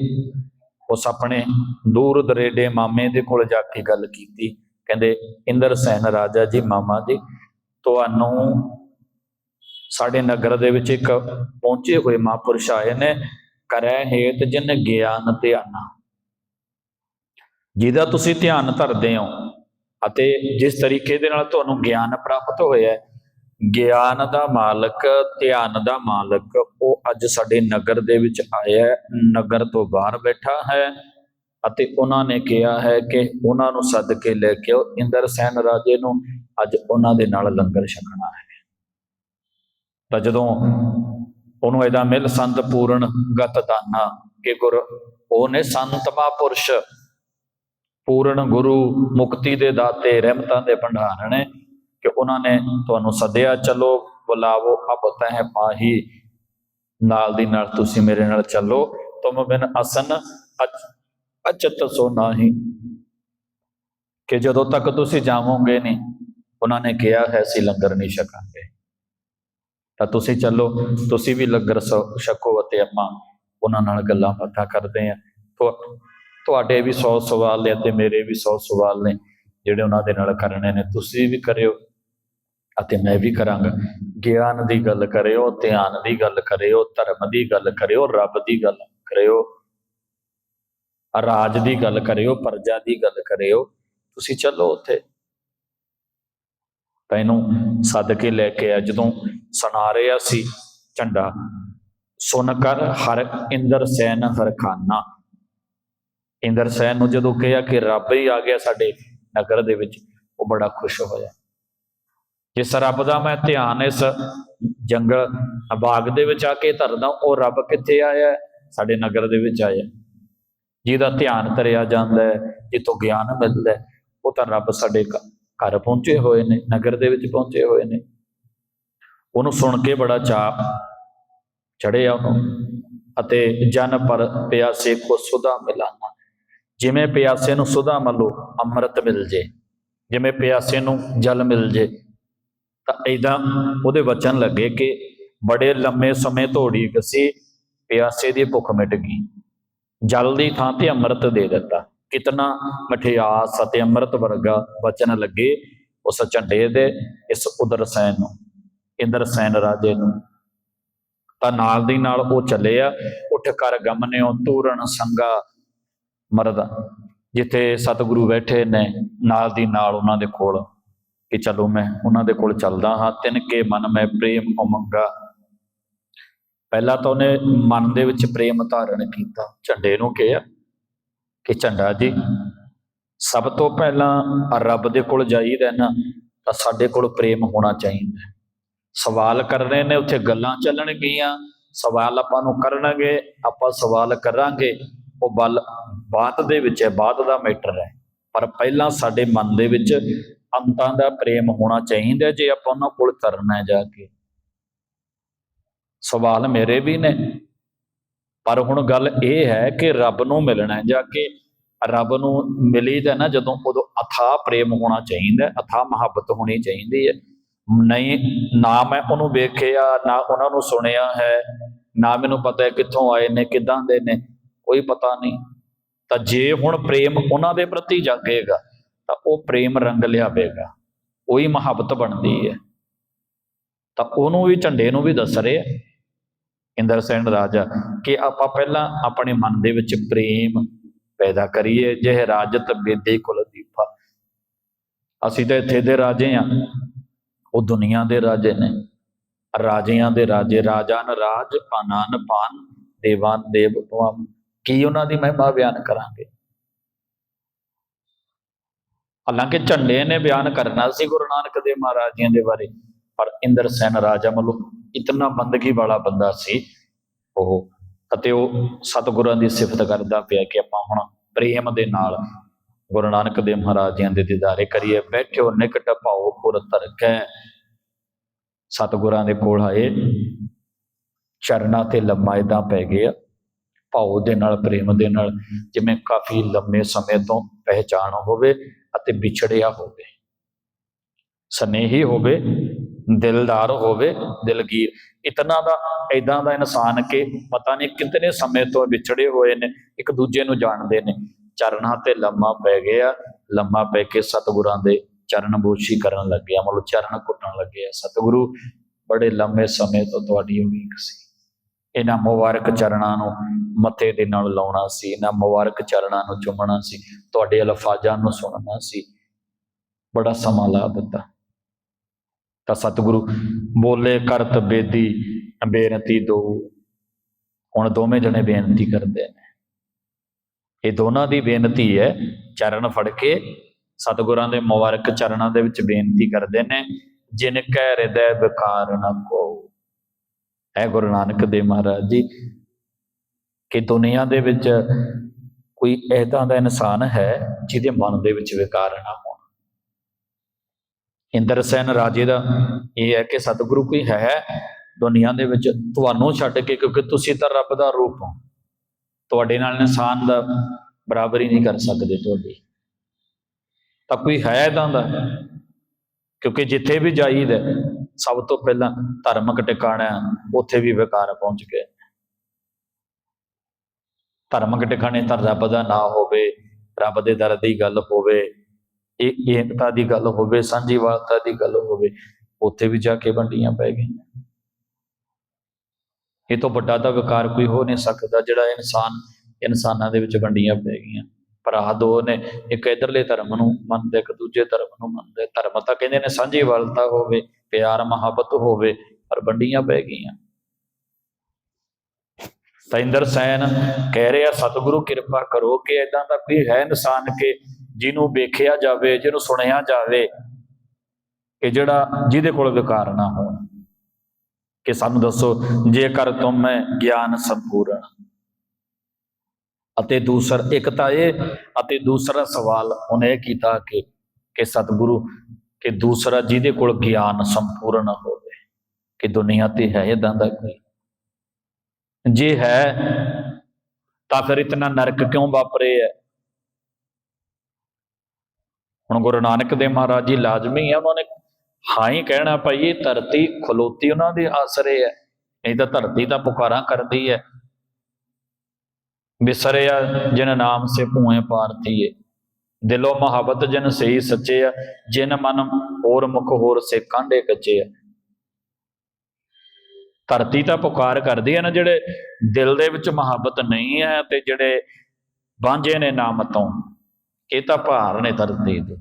ਉਸ ਆਪਣੇ ਦੂਰ ਦਰੇਡੇ ਮਾਮੇ ਦੇ ਕੋਲ ਜਾ ਕੇ ਗੱਲ ਕੀਤੀ। ਕਹਿੰਦੇ, ਇੰਦਰ ਸੈਨ ਰਾਜਾ ਜੀ, ਮਾਮਾ ਜੀ, ਤੁਹਾਨੂੰ ਸਾਡੇ ਨਗਰ ਦੇ ਵਿੱਚ ਇੱਕ ਪਹੁੰਚੇ ਹੋਏ ਮਹਾਂਪੁਰਸ਼ ਆਏ ਨੇ, ਕਰੈ ਹੇਤ ਜਿਨ ਗਿਆਨ ਧਿਆਨਾ। ਜਿਹਦਾ ਤੁਸੀਂ ਧਿਆਨ ਧਰਦੇ ਹੋ ਅਤੇ ਜਿਸ ਤਰੀਕੇ ਦੇ ਨਾਲ ਤੁਹਾਨੂੰ ਗਿਆਨ ਪ੍ਰਾਪਤ ਹੋਇਆ ਹੈ ਗਿਆਨ ਦਾ ਮਾਲਕ, ਧਿਆਨ ਦਾ ਮਾਲਕ, ਉਹ ਅੱਜ ਸਾਡੇ ਨਗਰ ਦੇ ਵਿੱਚ ਆਇਆ, ਨਗਰ ਤੋਂ ਬਾਹਰ ਬੈਠਾ ਹੈ। ਅਤੇ ਉਹਨਾਂ ਨੇ ਕਿਹਾ ਹੈ ਕਿ ਉਹਨਾਂ ਨੂੰ ਸੱਦ ਕੇ ਲੈ ਕੇ ਆਓ। ਇੰਦਰਸੈਨ ਰਾਜੇ ਨੂੰ ਅੱਜ ਉਹਨਾਂ ਦੇ ਨਾਲ ਲੰਗਰ ਛਕਣਾ ਹੈ। ਤਾਂ ਜਦੋਂ ਉਹਨੂੰ ਇਹਦਾ ਮਿਲ ਸੰਤ ਪੂਰਨ ਗਤ ਦਾਨਾ ਕਿ ਗੁਰ, ਉਹਨੇ ਸੰਤ ਮਹਾਂਪੁਰਸ਼, ਪੂਰਨ ਗੁਰੂ ਮੁਕਤੀ ਦੇ ਦਾਤੇ ਰਹਿਮਤਾਂ ਦੇ ਭੰਡਾਰ ਨੇ ਕਿ ਉਹਨਾਂ ਨੇ ਤੁਹਾਨੂੰ ਸੱਦਿਆ, ਚਲੋ ਬੁਲਾਵੋ, ਅਬ ਤਹਿ ਪਾਹੀ, ਨਾਲ ਦੀ ਨਾਲ ਤੁਸੀਂ ਮੇਰੇ ਨਾਲ ਚੱਲੋ। ਤੁਮ ਬਿਨ ਅਸਨ ਅਚ- ਅਚਤ ਸੋ ਨਾਹੀ। ਕਿ ਜਦੋਂ ਤੱਕ ਤੁਸੀਂ ਜਾਵੋਗੇ ਨਹੀਂ, ਉਹਨਾਂ ਨੇ ਕਿਹਾ ਹੈ, ਅਸੀਂ ਲੰਗਰ ਨਹੀਂ ਛਕਾਂਗੇ। ਤਾਂ ਤੁਸੀਂ ਚੱਲੋ, ਤੁਸੀਂ ਵੀ ਲੰਗਰ ਸ- ਛਕੋ ਅਤੇ ਆਪਾਂ ਉਹਨਾਂ ਨਾਲ ਗੱਲਾਂ ਬਾਤਾਂ ਕਰਦੇ ਆ ਤੁਹਾਡੇ ਵੀ 100 ਸਵਾਲ ਨੇ ਤੇ ਮੇਰੇ ਵੀ 100 ਸਵਾਲ ਨੇ, ਜਿਹੜੇ ਉਹਨਾਂ ਦੇ ਨਾਲ ਕਰਨੇ ਨੇ, ਤੁਸੀਂ ਵੀ ਕਰਿਓ ਅਤੇ ਮੈਂ ਵੀ ਕਰਾਂਗਾ। ਗਿਆਨ ਦੀ ਗੱਲ ਕਰਿਓ, ਧਿਆਨ ਦੀ ਗੱਲ ਕਰਿਓ, ਧਰਮ ਦੀ ਗੱਲ ਕਰਿਓ, ਰੱਬ ਦੀ ਗੱਲ ਕਰਿਓ। ਰਾਜ ਦੀ ਗੱਲ ਕਰਿਓ, ਪਰਜਾ ਦੀ ਗੱਲ ਕਰਿਓ, ਤੁਸੀਂ ਚੱਲੋ ਉੱਥੇ। ਤੈਨੂੰ ਇਹਨੂੰ ਸੱਦ ਕੇ ਲੈ ਕੇ ਆ, ਜਦੋਂ ਸੁਣਾ ਰਿਹਾ ਸੀ ਝੰਡਾ ਸੁਨ ਕਰ ਹਰ ਇੰਦਰ ਸੈਨ ਹਰ ਖਾਨਾ ਇੰਦਰ ਸੈਨ ਨੂੰ ਜਦੋਂ ਕਿਹਾ ਕਿ ਰੱਬ ਹੀ ਆ ਗਿਆ ਸਾਡੇ ਨਗਰ ਦੇ ਵਿੱਚ, ਉਹ ਬੜਾ ਖੁਸ਼ ਹੋਇਆ। ਜਿਸ ਰੱਬ ਦਾ ਮੈਂ ਧਿਆਨ ਇਸ ਜੰਗਲ ਬਾਗ ਦੇ ਵਿੱਚ ਆ ਕੇ ਧਰਦਾ, ਉਹ ਰੱਬ ਕਿੱਥੇ ਆਇਆ? ਸਾਡੇ ਨਗਰ ਦੇ ਵਿੱਚ ਆਇਆ। ਜਿਹਦਾ ਧਿਆਨ ਧਰਿਆ ਜਾਂਦਾ ਹੈ ਜਿੱਥੋਂ ਗਿਆਨ ਮਿਲਦਾ ਹੈ, ਉਹ ਤਾਂ ਰੱਬ ਸਾਡੇ ਘਰ ਪਹੁੰਚੇ ਹੋਏ ਨੇ ਨਗਰ ਦੇ ਵਿੱਚ ਪਹੁੰਚੇ ਹੋਏ ਨੇ। ਉਹਨੂੰ ਸੁਣ ਕੇ ਬੜਾ ਚਾਅ ਚੜਿਆ ਉਹਨੂੰ ਅਤੇ ਜਨ ਪਰ ਪਿਆਸੇ ਕੋ ਸੁਧਾ ਮਿਲਾਨਾ। ਜਿਵੇਂ ਪਿਆਸੇ ਨੂੰ ਸੁਧਾ ਮਲੋ ਅੰਮ੍ਰਿਤ ਮਿਲ ਜੇ। ਜਿਵੇਂ ਪਿਆਸੇ ਨੂੰ ਜਲ ਮਿਲ ਜੇ। ਤਾਂ ਏਦਾਂ ਉਹਦੇ ਵਚਨ ਲੱਗੇ ਕਿ ਬੜੇ ਲੰਮੇ ਸਮੇਂ ਧੋੜੀ ਗਸੀ ਪਿਆਸੇ ਦੀ ਭੁੱਖ ਮਿਟ ਗਈ। ਜਲ ਦੀ ਥਾਂ ਤੇ ਅੰਮ੍ਰਿਤ ਦੇ ਦਿੱਤਾ। ਕਿਤਨਾ ਮਠਿਆਸ ਅਤੇ ਅੰਮ੍ਰਿਤ ਵਰਗਾ ਵਚਨ ਲੱਗੇ ਉਸ ਝੰਡੇ ਦੇ ਇਸ ਉਦਰਸੈਨ ਨੂੰ ਇੰਦਰਸੈਨ ਰਾਜੇ ਨੂੰ। ਤਾਂ ਨਾਲ ਦੀ ਨਾਲ ਉਹ ਚੱਲੇ ਆ, ਉੱਠ ਕਰ ਗਮਨਿਓ ਤੂਰਨ ਸੰਗਾ ਮਰਦਾ, ਜਿੱਥੇ ਸਤਿਗੁਰੂ ਬੈਠੇ ਨੇ ਨਾਲ ਦੀ ਨਾਲ ਉਹਨਾਂ ਦੇ ਕੋਲ, ਕਿ ਚਲੋ ਮੈਂ ਉਹਨਾਂ ਦੇ ਕੋਲ ਚੱਲਦਾ ਹਾਂ, ਤਿਨ ਕੇ ਮਨ ਮੈਂ ਪ੍ਰੇਮ ਉਮੰਗਾ। ਪਹਿਲਾਂ ਤਾਂ ਉਹਨੇ ਮਨ ਦੇ ਵਿੱਚ ਪ੍ਰੇਮ ਧਾਰਨ ਕੀਤਾ, ਝੰਡੇ ਨੂੰ ਕਿਹਾ ਕਿ ਝੰਡਾ ਜੀ, ਸਭ ਤੋਂ ਪਹਿਲਾਂ ਰੱਬ ਦੇ ਕੋਲ ਜਾਈਦਾ ਨਾ ਤਾਂ ਸਾਡੇ ਕੋਲ ਪ੍ਰੇਮ ਹੋਣਾ ਚਾਹੀਦਾ ਹੈ। ਸਵਾਲ ਕਰਨੇ ਨੇ, ਉੱਥੇ ਗੱਲਾਂ ਚੱਲਣਗੀਆਂ, ਸਵਾਲ ਆਪਾਂ ਨੂੰ ਕਰਨਗੇ, ਆਪਾਂ ਸਵਾਲ ਕਰਾਂਗੇ, ਉਹ ਬਲ, ਬਾਤ ਦੇ ਵਿੱਚ ਹੈ, ਬਾਤ ਦਾ ਮੈਟਰ ਹੈ ਪਰ ਪਹਿਲਾਂ ਸਾਡੇ ਮਨ ਦੇ ਵਿੱਚ ਅੰਤਾਂ ਦਾ ਪ੍ਰੇਮ ਹੋਣਾ ਚਾਹੀਦਾ ਜੇ ਆਪਾਂ ਉਹਨਾਂ ਕੋਲ ਤਰਨਾ ਜਾ ਕੇ ਸਵਾਲ ਮੇਰੇ ਵੀ ਨੇ। ਪਰ ਹੁਣ ਗੱਲ ਇਹ ਹੈ ਕਿ ਰੱਬ ਨੂੰ ਮਿਲਣਾ ਜਾ ਕੇ ਰੱਬ ਨੂੰ ਮਿਲੀ ਤਾਂ ਨਾ ਜਦੋਂ ਉਦੋਂ ਅਥਾ ਪ੍ਰੇਮ ਹੋਣਾ ਚਾਹੀਦਾ ਅਥਾ ਮੁਹੱਬਤ ਹੋਣੀ ਚਾਹੀਦੀ ਹੈ। ਨਹੀਂ, ਨਾ ਮੈਂ ਉਹਨੂੰ ਵੇਖਿਆ, ਨਾ ਉਹਨਾਂ ਨੂੰ ਸੁਣਿਆ ਹੈ, ਨਾ ਮੈਨੂੰ ਪਤਾ ਹੈ ਕਿੱਥੋਂ ਆਏ ਨੇ, ਕਿੱਦਾਂ ਦੇ ਨੇ, ਕੋਈ ਪਤਾ ਨਹੀਂ। ਤਾਂ ਜੇ ਹੁਣ ਪ੍ਰੇਮ ਉਹਨਾਂ ਦੇ ਪ੍ਰਤੀ ਜਾਗੇਗਾ, ਤਾਂ ਉਹ ਪ੍ਰੇਮ ਰੰਗ ਲਿਆਵੇਗਾ, ਉਹੀ ਮੁਹੱਬਤ ਬਣਦੀ ਹੈ। ਤਾਂ ਉਹਨੂੰ ਵੀ, ਝੰਡੇ ਨੂੰ ਵੀ ਦੱਸ ਰਹੇ। ਆ ਇੰਦਰ ਸੈਨ ਰਾਜਾ, ਕਿ ਆਪਾਂ ਪਹਿਲਾਂ ਆਪਣੇ ਮਨ ਦੇ ਵਿੱਚ ਪ੍ਰੇਮ ਪੈਦਾ ਕਰੀਏ ਜਿਹ ਰਾਜਤ ਬੇਦੇ ਕੁਲ ਦੀਪਾ। ਅਸੀਂ ਤਾਂ ਇੱਥੇ ਦੇ ਰਾਜੇ ਆ। ਉਹ ਦੁਨੀਆ ਦੇ ਰਾਜੇ ਨੇ। ਰਾਜਿਆਂ ਦੇ ਰਾਜੇ, ਰਾਜਾਨ ਰਾਜ, ਪਾਨਾਨ ਪਾਨ, ਦੇਵਾਨ ਦੇਵ ਭਵਨ। ਕੀ ਉਹਨਾਂ ਦੀ ਮਹਿਮਾ ਬਿਆਨ ਕਰਾਂਗੇ? ਹਾਲਾਂਕਿ ਝੰਡੇ ਨੇ ਬਿਆਨ ਕਰਨਾ ਸੀ ਗੁਰੂ ਨਾਨਕ ਦੇਵ ਮਹਾਰਾਜ ਜੀ ਦੇ ਬਾਰੇ, ਪਰ ਇੰਦਰ ਸੈਨ ਰਾਜਾ ਮਤਲਬ ਇਤਨਾ ਬੰਦਗੀ ਵਾਲਾ ਬੰਦਾ ਸੀ ਉਹ। ਅਤੇ ਉਹ ਸਤਿਗੁਰਾਂ ਦੀ ਸਿਫਤ ਕਰਦਾ ਪਿਆ ਕਿ ਆਪਾਂ ਹੁਣ ਪ੍ਰੇਮ ਦੇ ਨਾਲ ਗੁਰੂ ਨਾਨਕ ਦੇਵ ਮਹਾਰਾਜ ਜੀ ਦੇ ਦੀਦਾਰੇ ਕਰੀਏ। ਬੈਠਿਓ ਨਿਕਟ ਭਾਉ ਪੁਰ ਧਰਕੈ। ਸਤਿਗੁਰਾਂ ਦੇ ਕੋਲ ਆਏ। ਚਰਨਾਂ ਤੇ ਲੰਮਾ ਏਦਾਂ ਪੈ ਗਿਆ। ਭਾਉ ਦੇ ਨਾਲ, ਪ੍ਰੇਮ ਦੇ ਨਾਲ ਜਿਵੇਂ ਕਾਫੀ ਲੰਮੇ ਸਮੇਂ ਤੋਂ ਪਹਿਚਾਣ ਹੋਵੇ ਅਤੇ ਵਿਛੜਿਆ ਹੋਵੇ। ਸਨੇਹੀ ਹੋਵੇ ਦਿਲਦਾਰ ਹੋਵੇ, ਦਿਲਗੀਰ। ਇਤਨਾ ਦਾ ਐਦਾਂ ਦਾ ਇਨਸਾਨ ਕਿ ਪਤਾ ਨਹੀਂ ਕਿੰਨੇ ਸਮੇਂ ਤੋਂ ਵਿਛੜੇ ਹੋਏ ਨੇ, ਇੱਕ ਦੂਜੇ ਨੂੰ ਜਾਣਦੇ ਨੇ। ਚਰਨਾਂ ਤੇ ਲੰਮਾ ਪੈ ਗਿਆ, ਲੰਮਾ ਪੈ ਕੇ ਸਤਿਗੁਰਾਂ ਦੇ ਚਰਨ ਬੋਸ਼ੀ ਕਰਨ ਲੱਗਿਆ, ਮਤਲਬ ਚਰਨ ਘੁੱਟਣ ਲੱਗਿਆ। ਸਤਿਗੁਰੂ ਬੜੇ ਲੰਮੇ ਸਮੇਂ ਤੋਂ ਤੁਹਾਡੀ ਉਡੀਕ ਸੀ। ਇਹਨਾਂ ਮੁਬਾਰਕ ਚਰਨਾਂ ਨੂੰ ਮੱਥੇ ਦੇ ਨਾਲ ਲਾਉਣਾ ਸੀ, ਇਹਨਾਂ ਮੁਬਾਰਕ ਚਰਨਾਂ ਨੂੰ ਚੁੰਮਣਾ ਸੀ, ਤੁਹਾਡੇ ਅਲਫਾਜ਼ਾਂ ਨੂੰ ਸੁਣਨਾ ਸੀ। ਬੜਾ ਸਮਾਂ ਲਾ ਦਿੱਤਾ। ਤਾਂ ਸਤਿਗੁਰੂ ਬੋਲੇ, ਕਰਤ, ਬੇਦੀ, ਬੇਨਤੀ ਦੋ। ਹੁਣ ਦੋਵੇਂ ਜਣੇ ਬੇਨਤੀ ਕਰਦੇ ਨੇ। ਇਹ ਦੋਨਾਂ ਦੀ ਬੇਨਤੀ ਹੈ, ਚਰਨ ਫੜ ਕੇ ਸਤਿਗੁਰਾਂ ਦੇ ਮੁਬਾਰਕ ਚਰਨਾਂ ਦੇ ਵਿੱਚ ਬੇਨਤੀ ਕਰਦੇ ਨੇ, ਜਿਨ ਕੈ ਹਿਰਦੈ ਵਿਕਾਰ ਨ ਕੋ। ਹੈ ਗੁਰੂ ਨਾਨਕ ਦੇਵ ਮਹਾਰਾਜ ਜੀ, ਕਿ ਦੁਨੀਆ ਦੇ ਵਿੱਚ ਕੋਈ ਐਦਾਂ ਦਾ ਇਨਸਾਨ ਹੈ, ਜਿਹਦੇ ਮਨ ਦੇ ਵਿੱਚ ਵਿਕਾਰ ਨਾ ਹੋਣ। ਇੰਦਰ ਸੈਨ ਰਾਜੇ ਦਾ ਇਹ ਹੈ ਕਿ ਸਤਿਗੁਰੂ ਕੋਈ ਹੈ ਦੁਨੀਆ ਦੇ ਵਿੱਚ ਤੁਹਾਨੂੰ ਛੱਡ ਕੇ ਕਿਉਂਕਿ ਤੁਸੀਂ ਤਾਂ ਰੱਬ ਦਾ ਰੂਪ ਹੋ। ਤੁਹਾਡੇ ਨਾਲ ਇਨਸਾਨ ਦਾ ਬਰਾਬਰੀ ਨਹੀਂ ਕਰ ਸਕਦੇ ਤੁਹਾਡੀ। ਤਾਂ ਕੋਈ ਹੈ ਇਦਾਂ ਦਾ? ਕਿਉਂਕਿ ਜਿੱਥੇ ਵੀ ਜਾਈਦਾ, ਸਭ ਤੋਂ ਪਹਿਲਾਂ ਧਰਮਕ ਟਿਕਾਣਾ ਉੱਥੇ ਵੀ ਵਿਕਾਰ ਪਹੁੰਚ ਗਏ ਧਰਮਕ ਟਿਕਾਣੇ ਤਾਂ ਰੱਬ ਦਾ ਨਾਂ ਹੋਵੇ, ਰੱਬ ਦੇ ਦਰ ਦੀ ਗੱਲ ਹੋਵੇ ਇਹ ਏਕਤਾ ਦੀ ਗੱਲ ਹੋਵੇ ਸਾਂਝੀ ਵਾਲਤਾ ਦੀ ਗੱਲ ਹੋਵੇ, ਉੱਥੇ ਵੀ ਜਾ ਕੇ ਵੰਡੀਆਂ ਪੈ ਗਈਆਂ। ਇਹ ਤੋਂ ਵੱਡਾ ਤਾਂ ਵਿਕਾਰ ਕੋਈ ਹੋ ਨਹੀਂ ਸਕਦਾ ਜਿਹੜਾ ਇਨਸਾਨ, ਇਨਸਾਨਾਂ ਦੇ ਵਿੱਚ ਵੰਡੀਆਂ ਪੈ ਗਈਆਂ। ਭਰਾ ਦੋ ਨੇ, ਇੱਕ ਇਧਰਲੇ ਧਰਮ ਨੂੰ ਮੰਨਦੇ, ਇੱਕ ਦੂਜੇ ਧਰਮ ਨੂੰ ਮੰਨਦੇ। ਧਰਮ ਤਾਂ ਕਹਿੰਦੇ ਨੇ ਸਾਂਝੀ ਵਾਲਤਾ ਹੋਵੇ, ਪਿਆਰ, ਮੁਹੱਬਤ ਹੋਵੇ, ਪਰ ਵੰਡੀਆਂ ਪੈ ਗਈਆਂ। ਤਾਂ ਇੰਦਰ ਸੈਨ ਕਹਿ ਰਿਹਾ, ਸਤਿਗੁਰੂ ਕਿਰਪਾ ਕਰੋ ਕਿ ਇਦਾਂ ਦਾ ਕੋਈ ਹੈ ਇਨਸਾਨ ਕੇ ਜਿਹਨੂੰ ਵੇਖਿਆ ਜਾਵੇ, ਜਿਹਨੂੰ ਸੁਣਿਆ ਜਾਵੇ ਕਿ ਜਿਹੜਾ ਜਿਹਦੇ ਕੋਲ ਵਿਕਾਰ ਨਾ ਹੋਣ। ਕਿ ਸਾਨੂੰ ਦੱਸੋ, ਜੇਕਰ ਤੁਮ ਮੈਂ ਗਿਆਨ ਸੰਪੂਰਨ ਅਤੇ ਦੂਸਰਾ ਇੱਕ ਤਾਂ ਇਹ ਅਤੇ ਦੂਸਰਾ ਸਵਾਲ ਉਹਨੇ ਇਹ ਕੀਤਾ ਕਿ ਕਿ ਸਤਿਗੁਰੂ, ਕਿ ਦੂਸਰਾ ਜਿਹਦੇ ਕੋਲ ਗਿਆਨ ਸੰਪੂਰਨ ਹੋਵੇ, ਕਿ ਦੁਨੀਆ ਤੇ ਹੈ ਇਦਾਂ ਦਾ ਕੋਈ? ਜੇ ਹੈ, ਤਾਂ ਫਿਰ ਇਤਨਾ ਨਰਕ ਕਿਉਂ ਵਾਪਰੇ ਹੈ? ਹੁਣ ਗੁਰੂ ਨਾਨਕ ਦੇਵ ਮਹਾਰਾਜ ਜੀ ਲਾਜ਼ਮੀ ਆ, ਉਹਨਾਂ ਨੇ ਹਾਂ ਹੀ ਕਹਿਣਾ ਭਾਈ, ਇਹ ਧਰਤੀ ਖਲੋਤੀ ਉਹਨਾਂ ਦੇ ਆਸਰੇ ਹੈ ਨਹੀਂ ਤਾਂ ਧਰਤੀ ਤਾਂ ਪੁਕਾਰਾਂ ਕਰਦੀ ਹੈ ਬਿਸਰਿਆ ਜਿਨ ਨਾਮ ਸੇ ਭੂਏ ਪਾਰਥੀਏ ਦਿਲੋਂ ਮੁਹੱਬਤ ਜਿਨ ਸਹੀ ਸੱਚੇ ਆ, ਜਿਨ ਮਨ ਹੋਰ ਮੁਖ ਹੋਰ ਸੇ ਕਾਂਡੇ ਕੱਚੇ ਆ। ਧਰਤੀ ਤਾਂ ਪੁਕਾਰ ਕਰਦੀ ਹੈ ਨਾ, ਜਿਹੜੇ ਦਿਲ ਦੇ ਵਿੱਚ ਮੁਹੱਬਤ ਨਹੀਂ ਹੈ ਤੇ ਜਿਹੜੇ ਬਾਂਝੇ ਨੇ ਨਾਮ ਤੋਂ। ਇਹ ਤਾਂ ਭਾਰ ਨੇ ਧਰਤੀ ਦੇ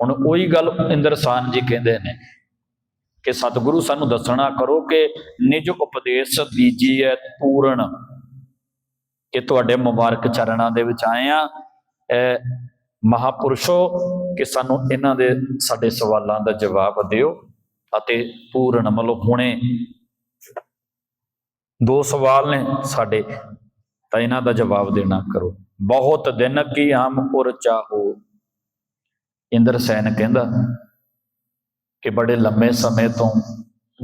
ਹੁਣ ਉਹੀ ਗੱਲ ਇੰਦਰਸਾਨ ਜੀ ਕਹਿੰਦੇ ਨੇ ਕਿ ਸਤਿਗੁਰੂ ਸਾਨੂੰ ਦੱਸਣਾ ਕਰੋ ਕਿ ਨਿਜ ਉਪਦੇਸ਼ ਦੀਜੀ ਹੈ ਪੂਰਨ ਕਿ ਤੁਹਾਡੇ ਮੁਬਾਰਕ ਚਰਨਾਂ ਦੇ ਵਿੱਚ ਆਏ ਆ ਮਹਾਪੁਰਸ਼ੋ, ਕਿ ਸਾਨੂੰ ਇਹਨਾਂ ਦੇ ਸਾਡੇ ਸਵਾਲਾਂ ਦਾ ਜਵਾਬ ਦਿਓ ਅਤੇ ਪੂਰਨ ਮਤਲਬ ਹੁਣੇ। ਦੋ ਸਵਾਲ ਨੇ ਸਾਡੇ, ਤਾਂ ਇਹਨਾਂ ਦਾ ਜਵਾਬ ਦੇਣਾ ਕਰੋ। ਬਹੁਤ ਦਿਨ ਕੀ ਹਮ ਉਰ ਚਾਹੋ। ਇੰਦਰ ਸੈਨ ਕਹਿੰਦਾ ਕਿ ਬੜੇ ਲੰਮੇ ਸਮੇਂ ਤੋਂ,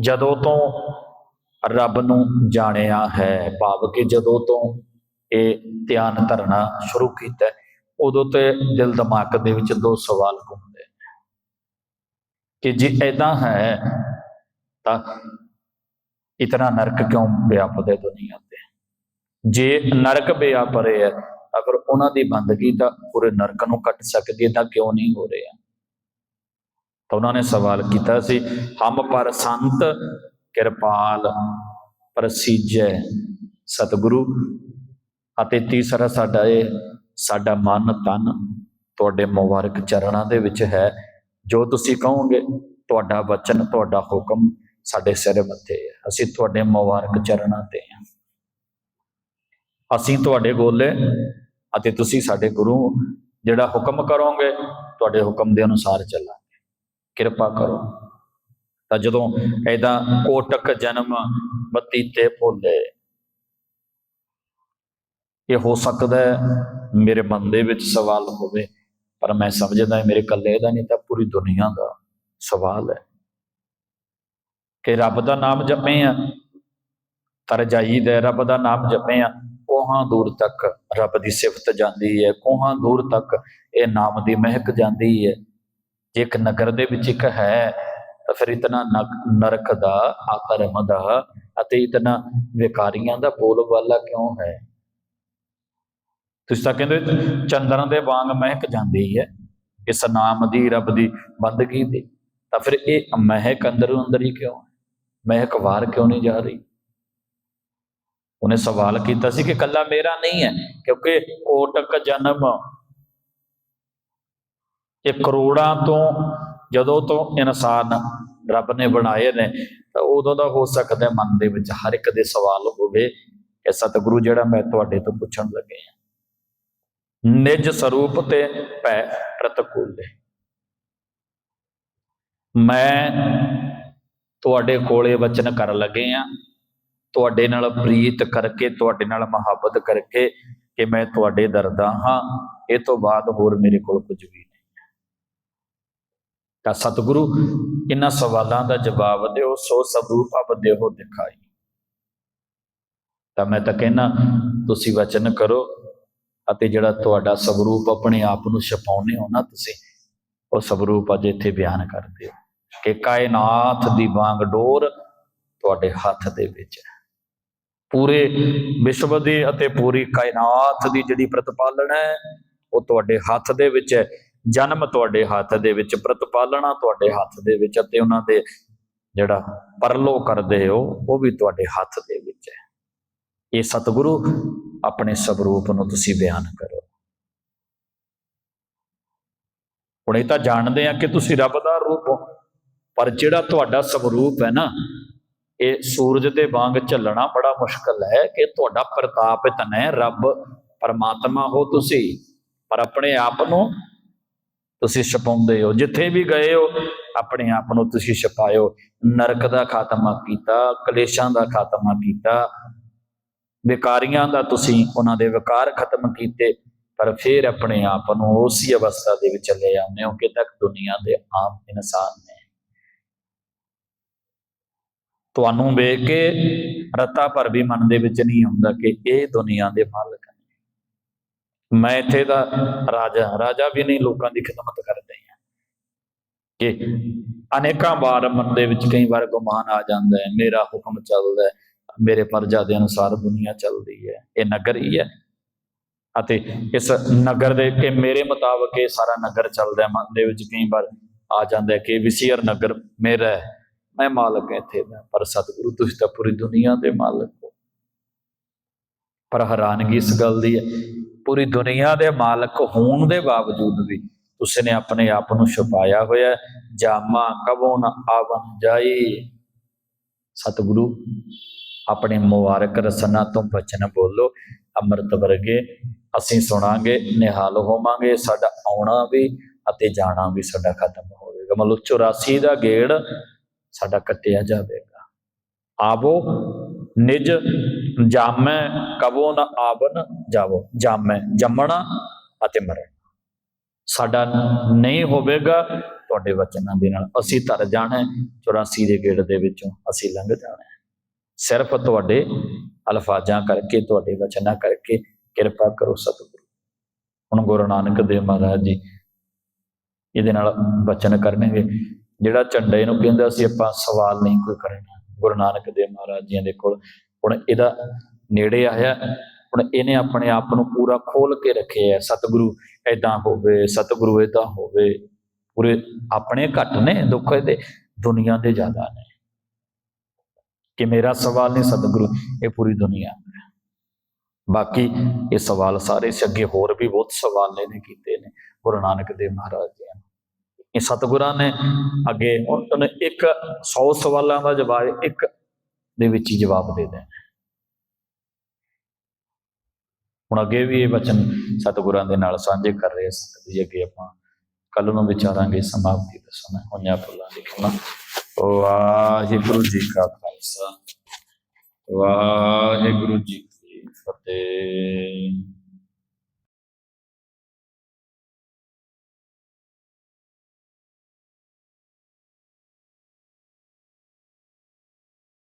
ਜਦੋਂ ਤੋਂ ਰੱਬ ਨੂੰ ਜਾਣਿਆ ਹੈ, ਭਾਵ ਕਿ ਜਦੋਂ ਤੋਂ ਇਹ ਧਿਆਨ ਧਰਨਾ ਸ਼ੁਰੂ ਕੀਤਾ, ਉਦੋਂ ਤੇ ਦਿਲ ਦਿਮਾਗ ਦੇ ਵਿੱਚ ਦੋ ਸਵਾਲ ਘੁੰਮਦੇ ਨੇ। ਕਿ ਜੇ ਐਦਾਂ ਹੈ, ਤਾਂ ਇਤਨਾ ਨਰਕ ਕਿਉਂ ਵਿਆਪਦੇ ਦੁਨੀਆ ਤੇ? ਜੇ ਨਰਕ ਵਿਆਪਰੇ ਹੈ ਅਗਰ ਉਹਨਾਂ ਦੀ ਬੰਦਗੀ ਤਾਂ ਪੂਰੇ ਨਰਕ ਨੂੰ ਕੱਟ ਸਕਦੀ ਹੈ, ਤਾਂ ਕਿਉਂ ਨਹੀਂ ਹੋ ਰਿਹਾ? ਤਾਂ ਉਹਨਾਂ ਨੇ ਸਵਾਲ ਕੀਤਾ ਸੀ, ਹਮ ਪਰ ਸੰਤ ਕਿਰਪਾਲ ਪ੍ਰਸੀਜੈ ਸਤਿਗੁਰੂ ਅਤੇ ਤੀਸਰਾ ਸਾਡਾ ਇਹ, ਸਾਡਾ ਮਨ ਤਨ ਤੁਹਾਡੇ ਮੁਬਾਰਕ ਚਰਨਾਂ ਦੇ ਵਿੱਚ ਹੈ। ਜੋ ਤੁਸੀਂ ਕਹੋਗੇ, ਤੁਹਾਡਾ ਵਚਨ, ਤੁਹਾਡਾ ਹੁਕਮ ਸਾਡੇ ਸਿਰ ਮੱਥੇ ਹੈ। ਅਸੀਂ ਤੁਹਾਡੇ ਮੁਬਾਰਕ ਚਰਨਾਂ ਤੇ ਹਾਂ। ਅਸੀਂ ਤੁਹਾਡੇ ਬੋਲੇ ਅਤੇ ਤੁਸੀਂ ਸਾਡੇ ਗੁਰੂ ਜਿਹੜਾ ਹੁਕਮ ਕਰੋਗੇ, ਤੁਹਾਡੇ ਹੁਕਮ ਦੇ ਅਨੁਸਾਰ ਚੱਲਾਂਗੇ। ਕਿਰਪਾ ਕਰੋ। ਤਾਂ ਜਦੋਂ ਐਦਾਂ ਕੋਟਕ ਜਨਮ ਬਤੀਤੇ ਭੋਲੇ, ਇਹ ਹੋ ਸਕਦਾ ਹੈ ਮੇਰੇ ਮਨ ਦੇ ਵਿੱਚ ਸਵਾਲ ਹੋਵੇ, ਪਰ ਮੈਂ ਸਮਝਦਾ ਮੇਰੇ ਇਕੱਲੇ ਦਾ ਨਹੀਂ, ਤਾਂ ਪੂਰੀ ਦੁਨੀਆ ਦਾ ਸਵਾਲ ਹੈ। ਕਿ ਰੱਬ ਦਾ ਨਾਮ ਜਪੇ ਆ ਤਰ ਜਾਈਦਾ ਰੱਬ ਦਾ ਨਾਮ ਜਪੇ ਆ ਕੋਹਾਂ ਦੂਰ ਤੱਕ ਰੱਬ ਦੀ ਸਿਫਤ ਜਾਂਦੀ ਹੈ, ਕੋਹਾਂ ਦੂਰ ਤੱਕ ਇਹ ਨਾਮ ਦੀ ਮਹਿਕ ਜਾਂਦੀ ਹੈ। ਜੇ ਇੱਕ ਨਗਰ ਦੇ ਵਿੱਚ ਇੱਕ ਹੈ, ਤਾਂ ਫਿਰ ਇਤਨਾ ਨਰਕ ਦਾ, ਆਕਰਮ ਦਾ ਅਤੇ ਇਤਨਾ ਵਿਕਾਰੀਆਂ ਦਾ ਬੋਲ ਵਾਲਾ ਕਿਉਂ ਹੈ? ਤੁਸੀਂ ਤਾਂ ਕਹਿੰਦੇ ਚੰਦਰਾਂ ਦੇ ਵਾਂਗ ਮਹਿਕ ਜਾਂਦੀ ਹੈ, ਇਸ ਨਾਮ ਦੀ ਰੱਬ ਦੀ ਬੰਦਗੀ ਦੀ। ਤਾਂ ਫਿਰ ਇਹ ਮਹਿਕ ਅੰਦਰੋਂ ਅੰਦਰ ਹੀ ਕਿਉਂ ਮਹਿਕ ਵਾਰ ਕਿਉਂ ਨਹੀਂ ਜਾ ਰਹੀ? ਉਹਨੇ ਸਵਾਲ ਕੀਤਾ ਸੀ ਕਿ ਕੱਲਾ ਮੇਰਾ ਨਹੀਂ ਹੈ, ਕਿਉਂਕਿ ਕੋਟਕ ਜਨਮ ਇਹ ਕਰੋੜਾਂ ਤੋਂ ਜਦੋਂ ਤੋਂ ਇਨਸਾਨ ਰੱਬ ਨੇ ਬਣਾਏ ਨੇ, ਤਾਂ ਉਦੋਂ ਦਾ ਹੋ ਸਕਦਾ ਮਨ ਦੇ ਵਿੱਚ ਹਰ ਇੱਕ ਦੇ ਸਵਾਲ ਹੋਵੇ ਕਿ ਸਤਿਗੁਰੂ ਜਿਹੜਾ ਮੈਂ ਤੁਹਾਡੇ ਤੋਂ ਪੁੱਛਣ ਲੱਗੇ ਹਾਂ। ਨਿਜ ਸਰੂਪ ਤੇ ਭੈ ਪ੍ਰਤਕੂਲੇ। ਮੈਂ ਤੁਹਾਡੇ ਕੋਲੇ ਵਚਨ ਕਰਨ ਲੱਗੇ ਆ ਤੁਹਾਡੇ ਨਾਲ ਪ੍ਰੀਤ ਕਰਕੇ, ਤੁਹਾਡੇ ਨਾਲ ਮੁਹੱਬਤ ਕਰਕੇ ਕਿ ਮੈਂ ਤੁਹਾਡੇ ਦਰਦਾ ਹਾਂ। ਇਹ ਤੋਂ ਬਾਅਦ ਹੋਰ ਮੇਰੇ ਕੋਲ ਕੁਝ ਵੀ ਨਹੀਂ ਤਾਂ ਸਤਿਗੁਰੂ, ਇਹਨਾਂ ਸਵਾਲਾਂ ਦਾ ਜਵਾਬ ਦਿਓ, ਸੋ ਸਬੂਪ ਅਬ ਦੇਹੋ ਦਿਖਾਈ। ਤਾਂ ਮੈਂ ਤਾਂ ਕਹਿਣਾ ਤੁਸੀਂ ਵਚਨ ਕਰੋ ਅਤੇ ਜਿਹੜਾ ਤੁਹਾਡਾ ਸਵਰੂਪ ਆਪਣੇ ਆਪ ਨੂੰ ਛਪਾਉਨੇ ਹੋ ਨਾ ਤੁਸੀਂ, ਉਹ ਸਵਰੂਪ ਅੱਜ ਇੱਥੇ ਬਿਆਨ ਕਰਦੇ ਹੋ ਕਿ ਕਾਇਨਾਤ ਦੀ ਵਾਂਗ ਡੋਰ ਤੁਹਾਡੇ ਹੱਥ ਦੇ ਵਿੱਚ ਹੈ। ਪੂਰੇ ਵਿਸ਼ਵ ਦੀ ਅਤੇ ਪੂਰੀ ਕਾਇਨਾਤ ਦੀ ਜਿਹੜੀ ਪ੍ਰਤਪਾਲਣਾ ਹੈ, ਉਹ ਤੁਹਾਡੇ ਹੱਥ ਦੇ ਵਿੱਚ ਹੈ। ਜਨਮ ਤੁਹਾਡੇ ਹੱਥ ਦੇ ਵਿੱਚ, ਪ੍ਰਤਪਾਲਣਾ ਤੁਹਾਡੇ ਹੱਥ ਦੇ ਵਿੱਚ ਅਤੇ ਉਹਨਾਂ ਦੇ ਜਿਹੜਾ ਪਰਲੋ ਕਰਦੇ ਹੋ, ਉਹ ਵੀ ਤੁਹਾਡੇ ਹੱਥ ਦੇ ਵਿੱਚ ਹੈ। ਇਹ ਸਤਿਗੁਰੂ ਆਪਣੇ ਸਵਰੂਪ ਨੂੰ ਤੁਸੀਂ ਬਿਆਨ ਕਰੋ। ਹੁਣ ਇਹ ਤਾਂ ਜਾਣਦੇ ਆ ਕਿ ਤੁਸੀਂ ਰੱਬ ਦਾ ਰੂਪ ਹੋ, ਪਰ ਜਿਹੜਾ ਤੁਹਾਡਾ ਸਵਰੂਪ ਹੈ ਨਾ ਇਹ ਸੂਰਜ ਦੇ ਵਾਂਗ ਝੱਲਣਾ ਬੜਾ ਮੁਸ਼ਕਲ ਹੈ ਕਿ ਤੁਹਾਡਾ ਪ੍ਰਤਾਪ ਇਤਨਾ ਰੱਬ ਪਰਮਾਤਮਾ ਹੋ ਤੁਸੀਂ, ਪਰ ਆਪਣੇ ਆਪ ਨੂੰ ਤੁਸੀਂ ਛਪਾਉਂਦੇ ਹੋ। ਜਿੱਥੇ ਵੀ ਗਏ ਹੋ, ਆਪਣੇ ਆਪ ਨੂੰ ਤੁਸੀਂ ਛਪਾਇਓ। ਨਰਕ ਦਾ ਖਾਤਮਾ ਕੀਤਾ, ਕਲੇਸ਼ਾਂ ਦਾ ਖਾਤਮਾ ਕੀਤਾ, ਵਿਕਾਰੀਆਂ ਦਾ ਤੁਸੀਂ ਉਹਨਾਂ ਦੇ ਵਿਕਾਰ ਖਤਮ ਕੀਤੇ, ਪਰ ਫਿਰ ਆਪਣੇ ਆਪ ਨੂੰ ਉਸੇ ਅਵਸਥਾ ਦੇ ਵਿੱਚ ਲੈ ਆਉਂਦੇ ਹੋ ਕਿ ਤੱਕ ਦੁਨੀਆ ਦੇ ਆਮ ਇਨਸਾਨ ਨੇ ਤੁਹਾਨੂੰ ਵੇਖ ਕੇ ਰਤਾ ਭਰ ਵੀ ਮਨ ਦੇ ਵਿੱਚ ਨਹੀਂ ਆਉਂਦਾ ਕਿ ਇਹ ਦੁਨੀਆ ਦੇ ਮਾਲਕ ਨੇ। ਮੈਂ ਇੱਥੇ ਦਾ ਰਾਜਾ ਰਾਜਾ ਵੀ ਨਹੀਂ, ਲੋਕਾਂ ਦੀ ਖਿਦਮਤ ਕਰਦੇ ਆ ਕਿ ਅਨੇਕਾਂ ਵਾਰ ਮਨ ਦੇ ਵਿੱਚ ਕਈ ਵਾਰ ਗੁਮਾਨ ਆ ਜਾਂਦਾ ਹੈ, ਮੇਰਾ ਹੁਕਮ ਚੱਲਦਾ ਹੈ, ਮੇਰੇ ਪਰਜਾ ਦੇ ਅਨੁਸਾਰ ਦੁਨੀਆ ਚੱਲਦੀ ਹੈ, ਇਹ ਨਗਰ ਹੀ ਹੈ। ਅਤੇ ਇਸ ਨਗਰ ਦੇ ਕੇ ਮੇਰੇ ਮੁਤਾਬਕ ਇਹ ਸਾਰਾ ਨਗਰ ਚੱਲਦਾ ਹੈ, ਮਨ ਦੇ ਵਿੱਚ ਕਈ ਵਾਰ ਆ ਜਾਂਦਾ ਹੈ ਕਿ ਵਿਸ਼ੀਅਰ ਨਗਰ ਮੇਰਾ ਹੈ। ਮੈਂ ਮਾਲਕ ਹਾਂ ਇੱਥੇ ਦਾ ਪਰ ਸਤਿਗੁਰੂ ਤੁਸੀਂ ਤਾਂ ਪੂਰੀ ਦੁਨੀਆ ਦੇ ਮਾਲਕ ਹੋ। ਪਰ ਹੈਰਾਨਗੀ ਇਸ ਗੱਲ ਦੀ ਹੈ, ਪੂਰੀ ਦੁਨੀਆ ਦੇ ਮਾਲਕ ਹੋਣ ਦੇ ਬਾਵਜੂਦ ਵੀ ਤੁਸੀਂ ਨੇ ਆਪਣੇ ਆਪ ਨੂੰ ਛੁਪਾਇਆ ਹੋਇਆ ਜਾਮਾ ਕਬੋ ਨ ਆਵਨ ਜਾਈ। ਸਤਿਗੁਰੂ, ਆਪਣੇ ਮੁਬਾਰਕ ਰਸਨਾ ਤੋਂ ਬਚਨ ਬੋਲੋ, ਅੰਮ੍ਰਿਤ ਵਰਗੇ ਅਸੀਂ ਸੁਣਾਂਗੇ, ਨਿਹਾਲ ਹੋਵਾਂਗੇ, ਸਾਡਾ ਆਉਣਾ ਵੀ ਅਤੇ ਜਾਣਾ ਵੀ ਸਾਡਾ ਖਤਮ ਹੋਵੇਗਾ। ਮਤਲਬ 84 ਦਾ ਗੇੜ ਸਾਡਾ ਕੱਟਿਆ ਜਾਵੇਗਾ। ਆਵੋ, ਨਿਜ ਜਾਮੈ ਕਬੋ ਨ ਆਵਨ ਜਾਵੋ। ਜਾਮੈ, ਜੰਮਣਾ ਅਤੇ ਮਰਨਾ। ਸਾਡਾ ਨਹੀਂ ਹੋਵੇਗਾ ਤੁਹਾਡੇ ਵਚਨਾਂ ਦੇ ਨਾਲ। ਅਸੀਂ ਤਰ ਜਾਣਾ ਹੈ 84 ਦੇ ਗੇੜ ਦੇ ਵਿੱਚੋਂ ਅਸੀਂ ਲੰਘ ਜਾਣਾ। ਸਿਰਫ ਤੁਹਾਡੇ ਅਲਫਾਜ਼ਾਂ ਕਰਕੇ, ਤੁਹਾਡੇ ਵਚਨਾਂ ਕਰਕੇ ਕਿਰਪਾ ਕਰੋ ਸਤਿਗੁਰੂ। ਹੁਣ ਗੁਰੂ ਨਾਨਕ ਦੇਵ ਮਹਾਰਾਜ ਜੀ, ਇਹਦੇ ਨਾਲ ਬਚਨ ਕਰਨਗੇ। ਜਿਹੜਾ ਝੰਡੇ ਨੂੰ ਕਹਿੰਦਾ ਸੀ, ਆਪਾਂ ਸਵਾਲ ਨਹੀਂ ਕੋਈ ਕਰਨਾ। ਗੁਰੂ ਨਾਨਕ ਦੇਵ ਮਹਾਰਾਜ ਜੀ ਦੇ ਕੋਲ। ਹੁਣ ਇਹਦਾ ਨੇੜੇ ਆਇਆ, ਹੁਣ ਇਹਨੇ ਆਪਣੇ ਆਪ ਨੂੰ ਪੂਰਾ ਖੋਲ ਕੇ ਰੱਖਿਆ ਸਤਿਗੁਰੂ ਐਦਾਂ ਹੋਵੇ, ਸਤਿਗੁਰੂ ਐਦਾਂ ਹੋਵੇ। ਪੂਰੇ ਆਪਣੇ ਘੱਟ ਨੇ, ਦੁੱਖ ਇਹਦੇ, ਦੁਨੀਆ ਦੇ ਜ਼ਿਆਦਾ ਨੇ। ਕਿ ਮੇਰਾ ਸਵਾਲ ਨਹੀਂ, ਸਤਿਗੁਰੂ, ਇਹ ਪੂਰੀ ਦੁਨੀਆ ਬਾਕੀ ਇਹ ਸਵਾਲ ਸਾਰੇ ਸੇ, ਅੱਗੇ ਹੋਰ ਵੀ ਬਹੁਤ ਸਵਾਲ ਨੇ ਕੀਤੇ ਨੇ। ਗੁਰੂ ਨਾਨਕ ਦੇਵ ਮਹਾਰਾਜ ਇਹ ਸਤਿਗੁਰਾਂ ਨੇ ਅੱਗੇ ਉਹਨੇ ਇੱਕ 100 ਸਵਾਲਾਂ ਦਾ ਜਵਾਬ, ਇੱਕ ਦੇ ਵਿੱਚ ਹੀ ਜਵਾਬ ਦੇ ਦੇਣਾ ਹੁਣ ਅੱਗੇ ਵੀ ਇਹ ਵਚਨ ਸਤਿਗੁਰਾਂ ਦੇ ਨਾਲ ਸਾਂਝੇ ਕਰ ਰਹੇ ਸੰਗਤ ਜੀ, ਅੱਗੇ ਆਪਾਂ ਕੱਲ ਨੂੰ ਵਿਚਾਰਾਂਗੇ ਸਮਾਪਤੀ ਦਾ ਸਮਾਂ। ਹੋਣਿਆ ਫੁੱਲਾਂ ਲਿਖਣਾ ਵਾਹਿਗੁਰੂ ਜੀ ਕਾ ਖਾਲਸਾ। ਵਾਹਿਗੁਰੂ ਜੀ ਕੀ ਫਤਿਹ।